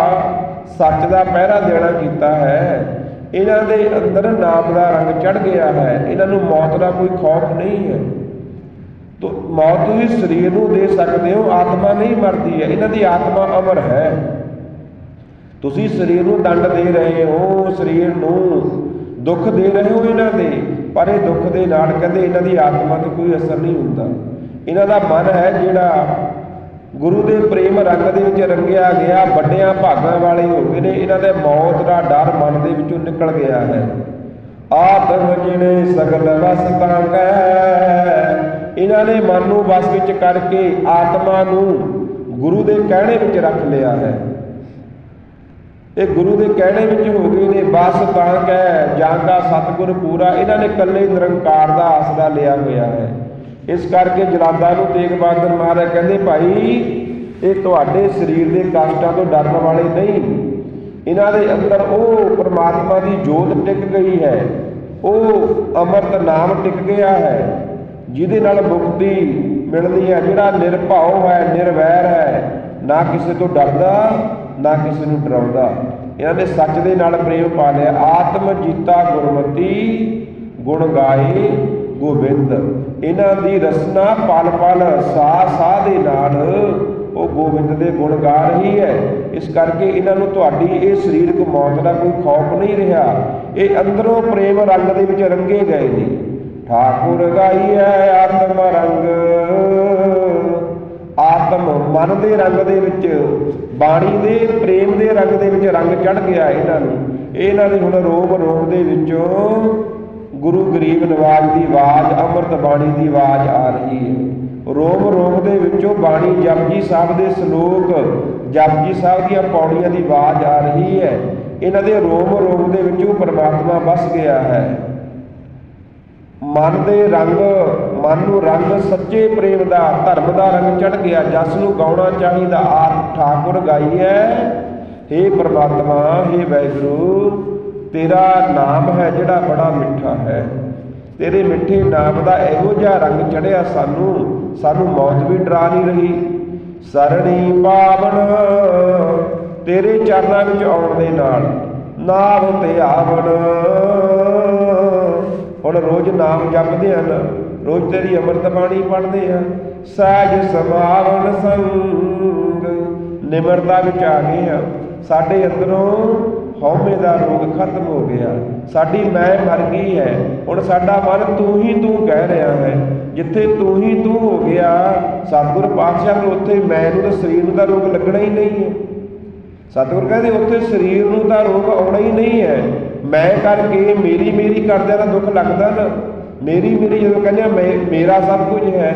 ਸੱਚ ਦਾ ਪਹਿਰਾ ਦੇਣਾ ਕੀਤਾ ਹੈ। ਇਹਨਾਂ ਦੇ ਅੰਦਰ ਨਾਮ ਦਾ ਰੰਗ ਚੜ ਗਿਆ ਹੈ। ਇਹਨਾਂ ਨੂੰ ਮੌਤ ਦਾ ਕੋਈ ਖੌਫ ਨਹੀਂ ਹੈ। ਤੋ ਮੌਤ ਤੁਸੀਂ ਸਰੀਰ ਨੂੰ ਦੇ ਸਕਦੇ ਹੋ, ਆਤਮਾ ਨਹੀਂ ਮਰਦੀ ਹੈ। ਇਹਨਾਂ ਦੀ ਆਤਮਾ ਅਮਰ ਹੈ। ਤੁਸੀਂ ਸਰੀਰ ਨੂੰ ਦੰਡ ਦੇ ਰਹੇ ਹੋ, ਸਰੀਰ ਨੂੰ ਦੁੱਖ ਦੇ ਰਹੇ ਹੋ ਇਹਨਾਂ ਦੇ, ਪਰ ਇਹ ਦੁੱਖ ਦੇ ਨਾਲ ਕਹਿੰਦੇ ਇਹਨਾਂ ਦੀ ਆਤਮਾ ਤੇ ਕੋਈ ਅਸਰ ਨਹੀਂ ਹੁੰਦਾ। ਇਹਨਾਂ ਦਾ ਮਨ ਹੈ ਜਿਹੜਾ ਗੁਰੂ ਦੇ ਪ੍ਰੇਮ ਰੰਗ ਦੇ ਵਿੱਚ ਰੰਗਿਆ ਗਿਆ, ਵੱਡਿਆਂ ਭਾਗਾਂ ਵਾਲੇ ਹੋ ਗਏ ਨੇ, ਇਹਨਾਂ ਦੇ ਮੌਤ ਦਾ ਡਰ ਮਨ ਦੇ ਵਿੱਚੋਂ ਨਿਕਲ ਗਿਆ ਹੈ। ਆਤਮ ਜਿਨੇ ਸਗਲ ਵਸ ਤਾਂਗੈ ਇਹਨਾਂ ਨੇ ਮਨ ਨੂੰ ਵਸ ਵਿੱਚ ਕਰਕੇ ਆਤਮਾ ਨੂੰ ਗੁਰੂ ਦੇ ਕਹਿਣੇ ਵਿੱਚ ਰੱਖ ਲਿਆ ਹੈ। ਇਹ ਗੁਰੂ ਦੇ ਕਹਿਣੇ ਵਿੱਚ ਹੋ ਗਏ ਨੇ, ਬਸ ਤਾਂ ਕਹਿ ਜਾਂ ਦਾ ਸਤਿਗੁਰ ਪੂਰਾ, ਇਹਨਾਂ ਨੇ ਇਕੱਲੇ ਨਿਰੰਕਾਰ ਦਾ ਆਸਰਾ ਲਿਆ ਹੋਇਆ ਹੈ। ਇਸ ਕਰਕੇ ਜਲਾਦਾ ਨੂੰ ਤੇਗ ਬਹਾਦਰ ਮਹਾਰਾਜ ਕਹਿੰਦੇ, ਭਾਈ, ਇਹ ਤੁਹਾਡੇ ਸਰੀਰ ਦੇ ਕਸ਼ਟਾਂ ਤੋਂ ਡਰਨ ਵਾਲੇ ਨਹੀਂ। ਇਹਨਾਂ ਦੇ ਅੰਦਰ ਉਹ ਪਰਮਾਤਮਾ ਦੀ ਜੋਤ ਟਿਕ ਗਈ ਹੈ। ਉਹ ਅਮਰਤ ਨਾਮ ਟਿਕ ਗਿਆ ਹੈ, ਜਿਹਦੇ ਨਾਲ ਮੁਕਤੀ ਮਿਲਦੀ ਹੈ। ਜਿਹੜਾ ਨਿਰਭਉ ਹੈ, ਨਿਰਵੈਰ ਹੈ, ਨਾ ਕਿਸੇ ਤੋਂ ਡਰਦਾ ਨਾ ਕਿਸੇ ਨੂੰ ਡਰਾਉਂਦਾ। ਇਹਨਾਂ ਨੇ ਸੱਚ ਦੇ ਨਾਲ ਪ੍ਰੇਮ ਪਾ ਲਿਆ। ਆਤਮ ਜੀਤਾ ਗੁਰਮਤੀ, ਗੁਣ ਗਾਏ ਗੋਬਿੰਦ। ਇਹਨਾਂ ਦੀ ਰਸਨਾ ਪਲ ਪਲ ਸਾਹ ਸਾਹ ਦੇ ਨਾਲ ਉਹ ਗੋਬਿੰਦ ਦੇ ਗੁਣ ਗਾ ਰਹੀ ਹੈ। ਇਸ ਕਰਕੇ ਇਹਨਾਂ ਨੂੰ ਤੁਹਾਡੀ ਇਹ ਸਰੀਰਕ ਮੌਤ ਦਾ ਕੋਈ ਖੌਫ ਨਹੀਂ ਰਿਹਾ। ਇਹ ਅੰਦਰੋਂ ਪ੍ਰੇਮ ਰੰਗ ਦੇ ਵਿੱਚ ਰੰਗੇ ਗਏ ਨੇ। ਠਾਕੁਰ ਗਾਈਐ ਆਤਮ ਰੰਗ। ਆਤਮ ਮਨ ਦੇ ਰੰਗ ਦੇ ਵਿੱਚ, ਬਾਣੀ ਦੇ, ਪ੍ਰੇਮ ਦੇ ਰੰਗ ਦੇ ਵਿੱਚ ਰੰਗ ਚੜ ਗਿਆ ਇਹਨਾਂ ਨੂੰ। ਇਹਨਾਂ ਦੇ ਹੁਣ ਰੋਮ ਰੋਮ ਦੇ ਵਿੱਚੋਂ ਗੁਰੂ ਗਰੀਬ ਨਵਾਜ ਦੀ ਆਵਾਜ਼, ਅੰਮ੍ਰਿਤ ਬਾਣੀ ਦੀ ਆਵਾਜ਼ ਆ ਰਹੀ ਹੈ। ਰੋਮ ਰੋਮ ਦੇ ਵਿੱਚੋਂ ਬਾਣੀ ਜਪਜੀ ਸਾਹਿਬ ਦੇ ਸ਼ਲੋਕ, ਜਪਜੀ ਸਾਹਿਬ ਦੀਆਂ ਪੌੜੀਆਂ ਦੀ ਆਵਾਜ਼ ਆ ਰਹੀ ਹੈ। ਇਹਨਾਂ ਦੇ ਰੋਮ ਰੋਮ ਦੇ ਵਿੱਚੋਂ ਪਰਮਾਤਮਾ ਵਸ ਗਿਆ ਹੈ। ਮਨ ਦੇ ਰੰਗ, ਮਨ ਨੂੰ ਰੰਗ ਸੱਚੇ ਪ੍ਰੇਮ ਦਾ, ਧਰਮ ਦਾ ਰੰਗ ਚੜ ਗਿਆ, ਜਸ ਨੂੰ ਗਾਉਣਾ ਚਾਹੀਦਾ। ਆਪ ਠਾਕੁਰ ਗਾਈ ਹੈ हे ਪ੍ਰਮਾਤਮਾ हे ਵੈਗੁਰੂ, ਤੇਰਾ ਨਾਮ ਹੈ ਜਿਹੜਾ ਬੜਾ ਮਿੱਠਾ ਹੈ। ਤੇਰੇ ਮਿੱਠੇ ਨਾਮ ਦਾ ਇਹੋ ਜਿਹਾ ਰੰਗ ਚੜਿਆ ਸਾਨੂੰ ਸਾਨੂੰ ਮੌਤ ਵੀ ਡਰਾ ਨਹੀਂ ਰਹੀ। ਸਰਣੀ ਪਾਵਨ, ਤੇਰੇ ਚਰਨਾਂ ਵਿੱਚ ਆਉਣ ਦੇ ਨਾਲ, ਨਾਮ ਤੇ ਆਵਣ। ਹੁਣ ਰੋਜ਼ ਨਾਮ ਜਪਦੇ ਹਨ, ਰੋਜ਼ ਤੇਰੀ ਅੰਮ੍ਰਿਤ ਬਾਣੀ ਪੜ੍ਹਦੇ ਆ ਸਹਿਜ ਸਮਾਵਨ ਸੰਗ, ਨਿਮਰਤਾ ਵਿੱਚ ਆ ਗਏ ਆ ਸਾਡੇ ਅੰਦਰੋਂ ਹਉਮੈ ਦਾ ਰੋਗ ਖਤਮ ਹੋ ਗਿਆ। ਸਾਡੀ ਮੈਂ ਮਰ ਗਈ ਹੈ। ਹੁਣ ਸਾਡਾ ਮਨ ਤੂੰ ਹੀ ਤੂੰ ਕਹਿ ਰਿਹਾ ਹੈ। ਜਿੱਥੇ ਤੂੰ ਹੀ ਤੂੰ ਹੋ ਗਿਆ, ਸਤਿਗੁਰ ਪਾਤਸ਼ਾਹ ਨੂੰ ਉੱਥੇ ਮੈਂ ਨੂੰ ਤਾਂ ਸਰੀਰ ਨੂੰ ਤਾਂ ਰੋਗ ਲੱਗਣਾ ਹੀ ਨਹੀਂ ਹੈ। ਸਤਿਗੁਰ ਕਹਿੰਦੇ, ਉੱਥੇ ਸਰੀਰ ਨੂੰ ਤਾਂ ਰੋਗ ਆਉਣਾ ਹੀ ਨਹੀਂ ਹੈ। ਮੈਂ ਕਰਕੇ ਮੇਰੀ ਮੇਰੀ ਕਰਦਿਆਂ ਦਾ ਦੁੱਖ ਲੱਗਦਾ ਨਾ, ਮੇਰੀ ਮੇਰੀ ਜਦੋਂ ਕਹਿੰਦੇ ਆ, ਮੈਂ, ਮੇਰਾ ਸਭ ਕੁਝ ਹੈ,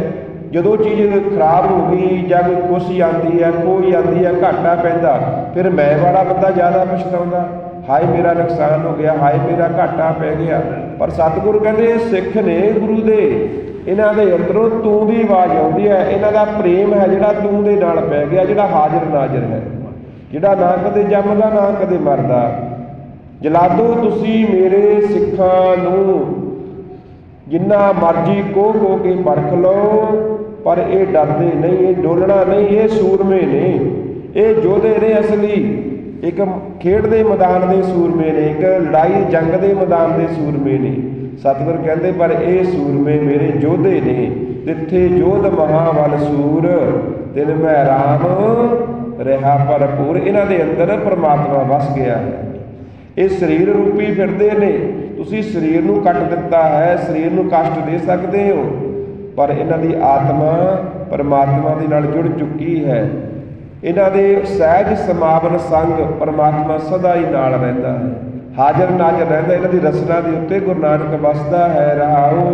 ਜਦੋਂ ਚੀਜ਼ ਖਰਾਬ ਹੋ ਗਈ ਜਾਂ ਕੋਈ ਖੁਸ਼ੀ ਆਉਂਦੀ ਹੈ, ਕੋਈ ਆਉਂਦੀ ਹੈ, ਘਾਟਾ ਪੈਂਦਾ, ਫਿਰ ਮੈਂ ਵਾਲਾ ਬੰਦਾ ਜ਼ਿਆਦਾ ਪਛਤਾਉਂਦਾ। ਹਾਏ ਮੇਰਾ ਨੁਕਸਾਨ ਹੋ ਗਿਆ, ਹਾਏ ਮੇਰਾ ਘਾਟਾ ਪੈ ਗਿਆ। ਪਰ ਸਤਿਗੁਰੂ ਕਹਿੰਦੇ ਸਿੱਖ ਨੇ ਗੁਰੂ ਦੇ, ਇਹਨਾਂ ਦੇ ਅੰਦਰੋਂ ਤੂੰ ਦੀ ਆਵਾਜ਼ ਆਉਂਦੀ ਹੈ, ਇਹਨਾਂ ਦਾ ਪ੍ਰੇਮ ਹੈ ਜਿਹੜਾ ਤੂੰ ਦੇ ਨਾਲ ਪੈ ਗਿਆ, ਜਿਹੜਾ ਹਾਜ਼ਰ ਨਾਜ਼ਰ ਹੈ। ਜਿਹੜਾ ਨਾ ਕਦੇ ਜੰਮਦਾ, ਨਾ ਕਦੇ ਮਰਦਾ। ਜਲਾਦੋ, ਤੁਸੀਂ ਮੇਰੇ ਸਿੱਖਾਂ ਨੂੰ ਜਿੰਨਾ ਮਰਜ਼ੀ ਕੋ ਕੋ ਕੇ ਪਰਖ ਲਓ, ਪਰ ਇਹ ਡਰਦੇ ਨਹੀਂ, ਇਹ ਡੋਲਣਾ ਨਹੀਂ, ਇਹ ਸੂਰਮੇ ਨੇ। ਇਹ ਯੋਧੇ ਨੇ ਅਸਲੀ। ਇੱਕ ਖੇਡ ਦੇ ਮੈਦਾਨ ਦੇ ਸੂਰਮੇ ਨੇ, ਇੱਕ ਲੜਾਈ ਜੰਗ ਦੇ ਮੈਦਾਨ ਦੇ ਸੂਰਮੇ ਨੇ। ਸਤਿਗੁਰ ਕਹਿੰਦੇ, ਪਰ ਇਹ ਸੂਰਮੇ ਮੇਰੇ ਯੋਧੇ ਨੇ। ਤਿੱਥੇ ਯੋਧ ਮਹਾਵਲ ਸੂਰ, ਤਿਨ ਮੈਂ ਰਾਮ, ਰਹਾ ਭਰਪੂਰ। ਇਹਨਾਂ ਦੇ ਅੰਦਰ ਪਰਮਾਤਮਾ ਵਸ ਗਿਆ। ਹੈ ਇਹ ਸਰੀਰ ਰੂਪੀ ਫਿਰਦੇ ਨੇ। ਤੁਸੀਂ ਸਰੀਰ ਨੂੰ ਕੱਟ ਦਿੱਤਾ ਹੈ, ਸਰੀਰ ਨੂੰ ਕਸ਼ਟ ਦੇ ਸਕਦੇ ਹੋ। ਪਰ ਇਹਨਾਂ ਦੀ ਆਤਮਾ ਪਰਮਾਤਮਾ ਦੇ ਨਾਲ ਜੁੜ ਚੁੱਕੀ ਹੈ। ਇਹਨਾਂ ਦੇ ਸਹਿਜ ਸਮਾਵਨ ਸੰਗ ਪਰਮਾਤਮਾ ਸਦਾ ਹੀ ਨਾਲ ਰਹਿੰਦਾ ਹੈ। ਹਾਜ਼ਰ ਨਾਜ਼ਰ ਰਹਿੰਦਾ, ਇਹਨਾਂ ਦੀ ਰਸਨਾ ਦੇ ਉੱਤੇ ਗੁਰੂ ਨਾਨਕ ਵਸਦਾ ਹੈ ਰਹਾਉ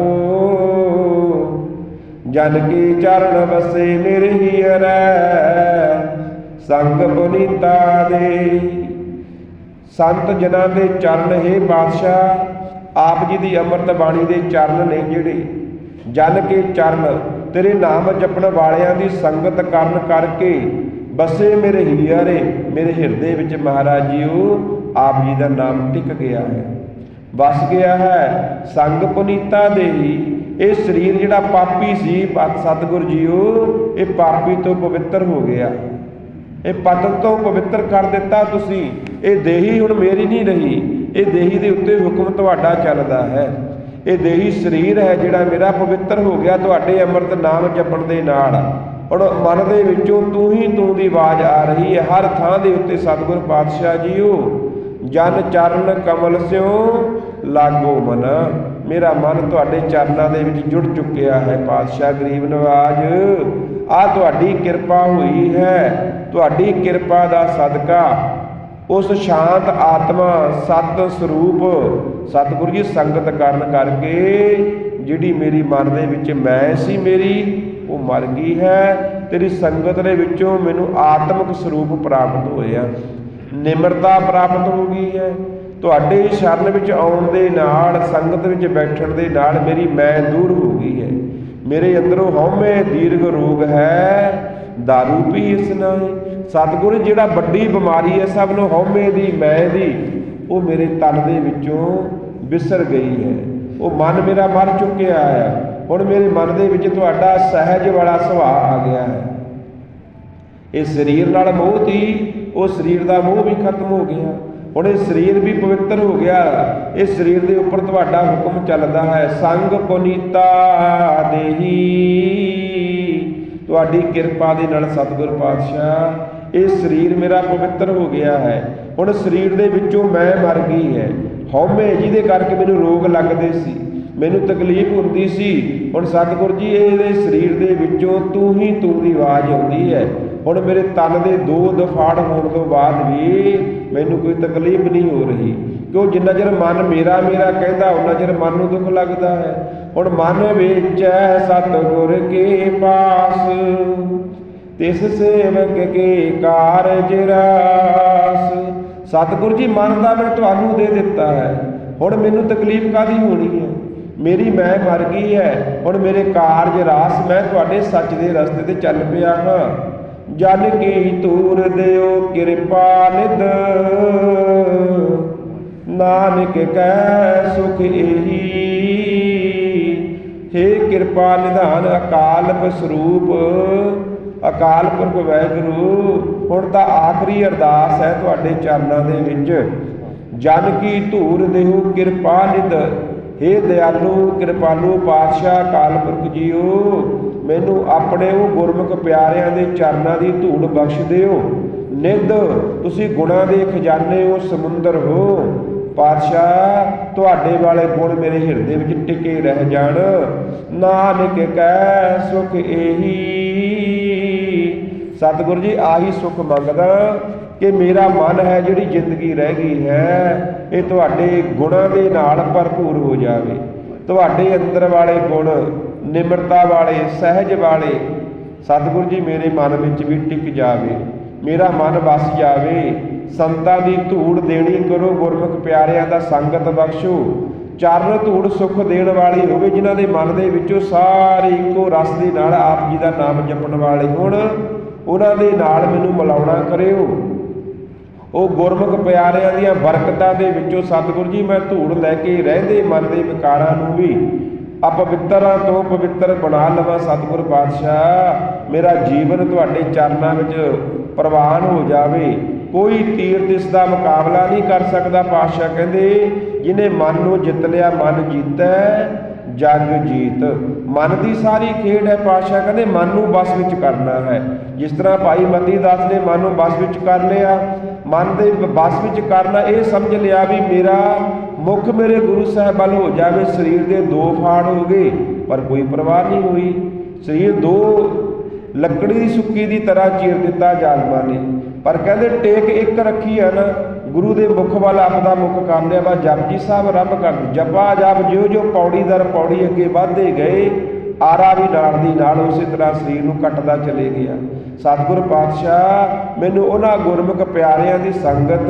ਜਨ ਕੀ ਚਰਨ ਵਸੇ ਮੇਰੇ ਸੰਗ ਪੁਨੀਤਾ ਦੇ। ਸੰਤ ਜਨਾਂ ਦੇ ਚਰਨ ਹੈ ਬਾਦਸ਼ਾਹ, ਆਪ ਜੀ ਦੀ ਅੰਮ੍ਰਿਤ ਬਾਣੀ ਦੇ ਚਰਨ ਨੇ ਜਿਹੜੇ। ਜਨ ਕੇ ਚਰਨ, ਤੇਰੇ ਨਾਮ ਜਪਣ ਵਾਲਿਆਂ ਦੀ ਸੰਗਤ ਕਰਨ ਕਰਕੇ ਬਸੇ ਮੇਰੇ ਹੀਰੇ ਮੇਰੇ ਹਿਰਦੇ ਵਿੱਚ ਮਹਾਰਾਜ ਜੀਓ, ਆਪ ਜੀ ਦਾ ਨਾਮ ਟਿਕ ਗਿਆ ਹੈ। ਵਸ ਗਿਆ ਹੈ ਸੰਗ ਪੁਨੀਤਾ ਦੇ ਹੀ ਇਹ ਸਰੀਰ ਜਿਹੜਾ ਪਾਪੀ ਸੀ, ਪਤ ਸਤਿਗੁਰ ਜੀਓ, ਇਹ ਪਾਪੀ ਤੋਂ ਪਵਿੱਤਰ ਹੋ ਗਿਆ। ਇਹ ਪਤਨ ਤੋਂ ਪਵਿੱਤਰ ਕਰ ਦਿੱਤਾ ਤੁਸੀਂ। ਇਹ ਦੇਹੀ ਹੁਣ ਮੇਰੀ ਨਹੀਂ ਰਹੀ। ਇਹ ਦੇਹੀ ਦੇ ਉੱਤੇ ਹੁਕਮ ਤੁਹਾਡਾ ਚੱਲਦਾ ਹੈ। ਇਹ ਦੇਹੀ ਸਰੀਰ ਹੈ ਜਿਹੜਾ ਮੇਰਾ ਪਵਿੱਤਰ ਹੋ ਗਿਆ ਤੁਹਾਡੇ ਅੰਮ੍ਰਿਤ ਨਾਮ ਜਪਣ ਦੇ ਨਾਲ। ਹੁਣ ਮਨ ਦੇ ਵਿੱਚੋਂ ਤੂੰ ਹੀ ਤੂੰ ਦੀ ਆਵਾਜ਼ ਆ ਰਹੀ ਹੈ। ਹਰ ਥਾਂ ਦੇ ਉੱਤੇ ਸਤਿਗੁਰ ਪਾਤਸ਼ਾਹ ਜੀਓ। ਜਨ ਚਰਨ ਕਮਲ ਸਿਓ, ਲਾਗੋ ਮਨ। ਮੇਰਾ ਮਨ ਤੁਹਾਡੇ ਚਰਨਾਂ ਦੇ ਵਿੱਚ ਜੁੜ ਚੁੱਕਿਆ ਹੈ ਪਾਤਸ਼ਾਹ ਗਰੀਬ ਨਵਾਜ। ਆ ਤੁਹਾਡੀ ਕਿਰਪਾ ਹੋਈ ਹੈ। ਤੁਹਾਡੀ ਕਿਰਪਾ ਦਾ ਸਦਕਾ ਉਸ ਸ਼ਾਂਤ ਆਤਮਾ ਸਤ ਸਰੂਪ ਸਤਿਗੁਰੂ ਜੀ ਸੰਗਤ ਕਰਨ ਕਰਕੇ ਜਿਹੜੀ ਮੇਰੀ ਮਨ ਦੇ ਵਿੱਚ ਮੈਂ ਸੀ ਮੇਰੀ, ਉਹ ਮਰ ਗਈ ਹੈ। ਤੇਰੀ ਸੰਗਤ ਦੇ ਵਿੱਚੋਂ ਮੈਨੂੰ ਆਤਮਿਕ ਸਰੂਪ ਪ੍ਰਾਪਤ ਹੋਇਆ। ਨਿਮਰਤਾ ਪ੍ਰਾਪਤ ਹੋ ਗਈ ਹੈ। ਤੁਹਾਡੇ ਸ਼ਰਨ ਵਿੱਚ ਆਉਣ ਦੇ ਨਾਲ, ਸੰਗਤ ਵਿੱਚ ਬੈਠਣ ਦੇ ਨਾਲ ਮੇਰੀ ਮੈਂ ਦੂਰ ਹੋ ਗਈ ਹੈ। ਮੇਰੇ ਅੰਦਰੋਂ ਹਉਮੈ ਦੀਰਘ ਰੋਗ ਹੈ। ਦਾਰੂ ਪੀ ਇਸ ਨਾਲ ਸਤਿਗੁਰੂ, ਜਿਹੜਾ ਵੱਡੀ ਬਿਮਾਰੀ ਹੈ, ਸਭ ਨੂੰ ਹਉਮੈ ਦੀ, ਮੈਂ ਦੀ, ਉਹ ਮੇਰੇ ਤਨ ਦੇ ਵਿੱਚੋਂ ਵਿਸਰ ਗਈ ਹੈ। ਉਹ ਮਨ ਮੇਰਾ ਮਰ ਚੁੱਕਿਆ ਹੈ। ਹੁਣ ਮੇਰੇ ਮਨ ਦੇ ਵਿੱਚ ਤੁਹਾਡਾ ਸਹਿਜ ਵਾਲਾ ਸੁਭਾਅ ਆ ਗਿਆ ਹੈ। ਇਹ ਸਰੀਰ ਨਾਲ ਮੋਹ ਤੀ ਉਹ ਸਰੀਰ ਦਾ ਮੋਹ ਵੀ ਖਤਮ ਹੋ ਗਿਆ। ਹੁਣ ਇਹ ਸਰੀਰ ਵੀ ਪਵਿੱਤਰ ਹੋ ਗਿਆ। ਇਹ ਸਰੀਰ ਦੇ ਉੱਪਰ ਤੁਹਾਡਾ ਹੁਕਮ ਚੱਲਦਾ ਹੈ। ਸੰਗ ਪੁਨੀਤਾ ਦੇਹੀ। ਤੁਹਾਡੀ ਕਿਰਪਾ ਦੇ ਨਾਲ ਸਤਿਗੁਰ ਪਾਤਸ਼ਾਹ, ਇਹ ਸਰੀਰ ਮੇਰਾ ਪਵਿੱਤਰ ਹੋ ਗਿਆ ਹੈ। ਹੁਣ ਸਰੀਰ ਦੇ ਵਿੱਚੋਂ ਮੈਂ ਮਰ ਗਈ ਹੈ। ਹਉਮੈ ਜਿਹਦੇ ਕਰਕੇ ਮੈਨੂੰ ਰੋਗ ਲੱਗਦੇ ਸੀ। ਮੈਨੂੰ ਤਕਲੀਫ ਹੁੰਦੀ ਸੀ। ਹੁਣ ਸਤਿਗੁਰ ਜੀ, ਇਹਦੇ ਸਰੀਰ ਦੇ ਵਿੱਚੋਂ ਤੂੰ ਹੀ ਤੂੰ ਦੀ ਆਵਾਜ਼ ਆਉਂਦੀ ਹੈ। ਹੁਣ ਮੇਰੇ ਤਨ ਦੇ ਦੋ ਦਫਾੜ ਹੋਣ ਤੋਂ ਬਾਅਦ ਵੀ ਮੈਨੂੰ ਕੋਈ ਤਕਲੀਫ ਨਹੀਂ ਹੋ ਰਹੀ। ਕਿਉਂ? ਜਿੰਨਾ ਚਿਰ ਮਨ ਮੇਰਾ ਮੇਰਾ ਕਹਿੰਦਾ ਉਹਨਾਂ ਚਿਰ ਮਨ ਨੂੰ ਦੁੱਖ ਲੱਗਦਾ ਹੈ। ਹੁਣ ਮਨ ਵਿੱਚ ਹੈ ਕੇ ਪਾਸ, ਤਿਸ ਸੇਵਕ ਕੇ ਕਾਰਜ ਰਾਸ। ਸਤਿਗੁਰ ਜੀ, ਮਨ ਦਾ ਮੈਂ ਤੁਹਾਨੂੰ ਦੇ ਦਿੱਤਾ ਹੈ। ਹੁਣ ਮੈਨੂੰ ਤਕਲੀਫ ਕਾਦੀ ਹੋਣੀ ਹੈ? ਮੇਰੀ ਮੈਂ ਮਰ ਗਈ ਹੈ। ਹੁਣ ਮੇਰੇ ਕਾਰਜ ਰਾਸ ਮੈਂ ਤੁਹਾਡੇ ਸੱਚ ਦੇ ਰਸਤੇ ਤੇ ਚੱਲ ਪਿਆ ਹਾਂ। ਜਨ ਕੀ ਤੂਰ ਦਿਓ ਕਿਰਪਾ ਨਿਦ ਨਾਨਕ ਕੈ ਸੁਖ ਇਹੀ ਹੇ ਕਿਰਪਾ ਨਿਧਾਨ ਅਕਾਲ ਸਰੂਪ, ਅਕਾਲ ਪੁਰਖ ਵਾਹਿਗੁਰੂ ਹੁਣ ਤਾਂ ਆਖਰੀ ਅਰਦਾਸ ਹੈ ਤੁਹਾਡੇ ਚਰਨਾਂ ਦੇ ਵਿੱਚ। ਜਨ ਕੀ ਧੂਰ ਦੇਹੋ ਕਿਰਪਾ ਨਿਧ हे ਦਿਆਲੂ, ਕਿਰਪਾਲੂ ਪਾਤਸ਼ਾਹ ਅਕਾਲ ਪੁਰਖ ਜੀਓ, ਮੈਨੂੰ ਆਪਣੇ ਉਹ ਗੁਰਮੁਖ ਪਿਆਰਿਆਂ ਦੇ ਚਰਨਾਂ ਦੀ ਧੂੜ ਬਖਸ਼ ਦਿਓ। ਨਿਧ, ਤੁਸੀਂ ਗੁਣਾਂ ਦੇ ਖਜ਼ਾਨੇ ਹੋ ਸਮੁੰਦਰ ਹੋ। ਪਾਤਸ਼ਾਹ, ਤੁਹਾਡੇ ਵਾਲੇ ਗੁਣ ਮੇਰੇ ਹਿਰਦੇ ਵਿੱਚ ਟਿਕੇ ਰਹਿ ਜਾਣ। ਨਾਨਕ ਕੈ ਸੁਖ ਇਹੀ ਸਤਿਗੁਰੂ ਜੀ, ਆਹੀ ਸੁਖ ਮੰਗਦਾ ਕਿ ਮੇਰਾ ਮਨ ਹੈ ਜਿਹੜੀ ਜ਼ਿੰਦਗੀ ਰਹਿ ਗਈ ਹੈ, ਇਹ ਤੁਹਾਡੇ ਗੁਣਾਂ ਦੇ ਨਾਲ ਭਰਪੂਰ ਹੋ ਜਾਵੇ। ਤੁਹਾਡੇ ਅੰਦਰ ਵਾਲੇ ਗੁਣ, ਨਿਮਰਤਾ ਵਾਲੇ, ਸਹਿਜ ਵਾਲੇ, ਸਤਿਗੁਰੂ ਜੀ, ਮੇਰੇ ਮਨ ਵਿੱਚ ਵੀ ਟਿਕ ਜਾਵੇ। ਮੇਰਾ ਮਨ ਵਸ ਜਾਵੇ। ਸੰਤਾਂ ਦੀ ਧੂੜ ਦੇਣੀ ਕਰੋ ਗੁਰਮੁਖ ਪਿਆਰਿਆਂ ਦਾ ਸੰਗਤ ਬਖਸ਼ੋ। ਚਰਨ ਧੂੜ ਸੁਖ ਦੇਣ ਵਾਲੀ ਹੋਵੇ ਜਿਨ੍ਹਾਂ ਦੇ ਮਨ ਦੇ ਵਿੱਚੋਂ ਸਾਰੇ ਇੱਕੋ ਰਸ ਦੇ ਨਾਲ ਆਪ ਜੀ ਦਾ ਨਾਮ ਜਪਣ ਵਾਲੇ ਹੋਣ। ਉਹਨਾਂ ਦੇ ਨਾਲ ਮੈਨੂੰ ਮਿਲਾਉਣਾ ਕਰਿਓ। ਉਹ ਗੁਰਮੁਖ ਪਿਆਰਿਆਂ ਦੀਆਂ ਬਰਕਤਾਂ ਦੇ ਵਿੱਚੋਂ ਸਤਿਗੁਰੂ ਜੀ, ਮੈਂ ਧੂੜ ਲੈ ਕੇ ਰਹਿੰਦੇ ਮਨ ਦੇ ਵਿਕਾਰਾਂ ਨੂੰ ਵੀ ਅਪਵਿੱਤਰਾਂ ਤੋਂ ਪਵਿੱਤਰ ਬਣਾ ਲਵਾਂ। ਸਤਿਗੁਰ ਪਾਤਸ਼ਾਹ, ਮੇਰਾ ਜੀਵਨ ਤੁਹਾਡੇ ਚਰਨਾਂ ਵਿੱਚ ਪ੍ਰਵਾਨ ਹੋ ਜਾਵੇ। ਕੋਈ ਤੀਰ ਤਿਸ ਦਾ ਮੁਕਾਬਲਾ ਨਹੀਂ ਕਰ ਸਕਦਾ। ਪਾਤਸ਼ਾਹ ਕਹਿੰਦੇ ਜਿਨੇ ਮਨ ਨੂੰ ਜਿੱਤ ਲਿਆ, ਮਨ ਜੀਤੈ, ਜਗ ਜੀਤ। ਮਨ ਦੀ ਸਾਰੀ ਖੇਡ ਹੈ ਪਾਤਸ਼ਾਹ ਕਹਿੰਦੇ, ਮਨ ਨੂੰ ਬਸ ਵਿੱਚ ਕਰਨਾ ਹੈ। ਜਿਸ ਤਰ੍ਹਾਂ ਭਾਈ ਮਤੀ ਦਾਸ ਨੇ ਮਨ ਨੂੰ ਬਸ ਵਿੱਚ ਕਰ ਲਿਆ, ਮਨ ਦੇ ਬਸ ਵਿੱਚ ਕਰਨਾ, ਇਹ ਸਮਝ ਲਿਆ ਵੀ ਮੇਰਾ ਮੁਖ ਮੇਰੇ ਗੁਰੂ ਸਾਹਿਬ ਵੱਲ ਹੋ ਜਾਵੇ। ਸਰੀਰ ਦੇ ਦੋ ਫਾੜ ਹੋ ਗਏ, ਪਰ ਕੋਈ ਪਰਵਾਹ ਨਹੀਂ ਹੋਈ। ਸਰੀਰ ਦੋ ਲੱਕੜੀ ਦੀ ਸੁੱਕੀ ਦੀ ਤਰ੍ਹਾਂ ਚੀਰ ਦਿੱਤਾ ਜਾਲਮਾ ਨੇ ਪਰ ਕਹਿੰਦੇ ਟੇਕ ਇੱਕ ਰੱਖੀ ਹੈ ਨਾ ਗੁਰੂ ਦੇ ਮੁਖ ਵੱਲ ਆਪਦਾ ਮੁਖ ਕਰ ਲਿਆ ਵਾ। ਜਪਜੀ ਸਾਹਿਬ ਰੱਬ ਕਰ ਜਪਾ ਜਪ ਜਿਉ ਜਿਉ ਪੌੜੀ ਦਰ ਪੌੜੀ ਅੱਗੇ ਵਧਦੇ ਗਏ, ਆਰਾ ਵੀ ਨਾਲ ਦੀ ਨਾਲ ਉਸੇ ਤਰ੍ਹਾਂ ਸਰੀਰ ਨੂੰ ਕੱਟਦਾ ਚਲੇ ਗਿਆ। ਸਤਿਗੁਰ ਪਾਤਸ਼ਾਹ, ਮੈਨੂੰ ਉਹਨਾਂ ਗੁਰਮੁਖ ਪਿਆਰਿਆਂ ਦੀ ਸੰਗਤ,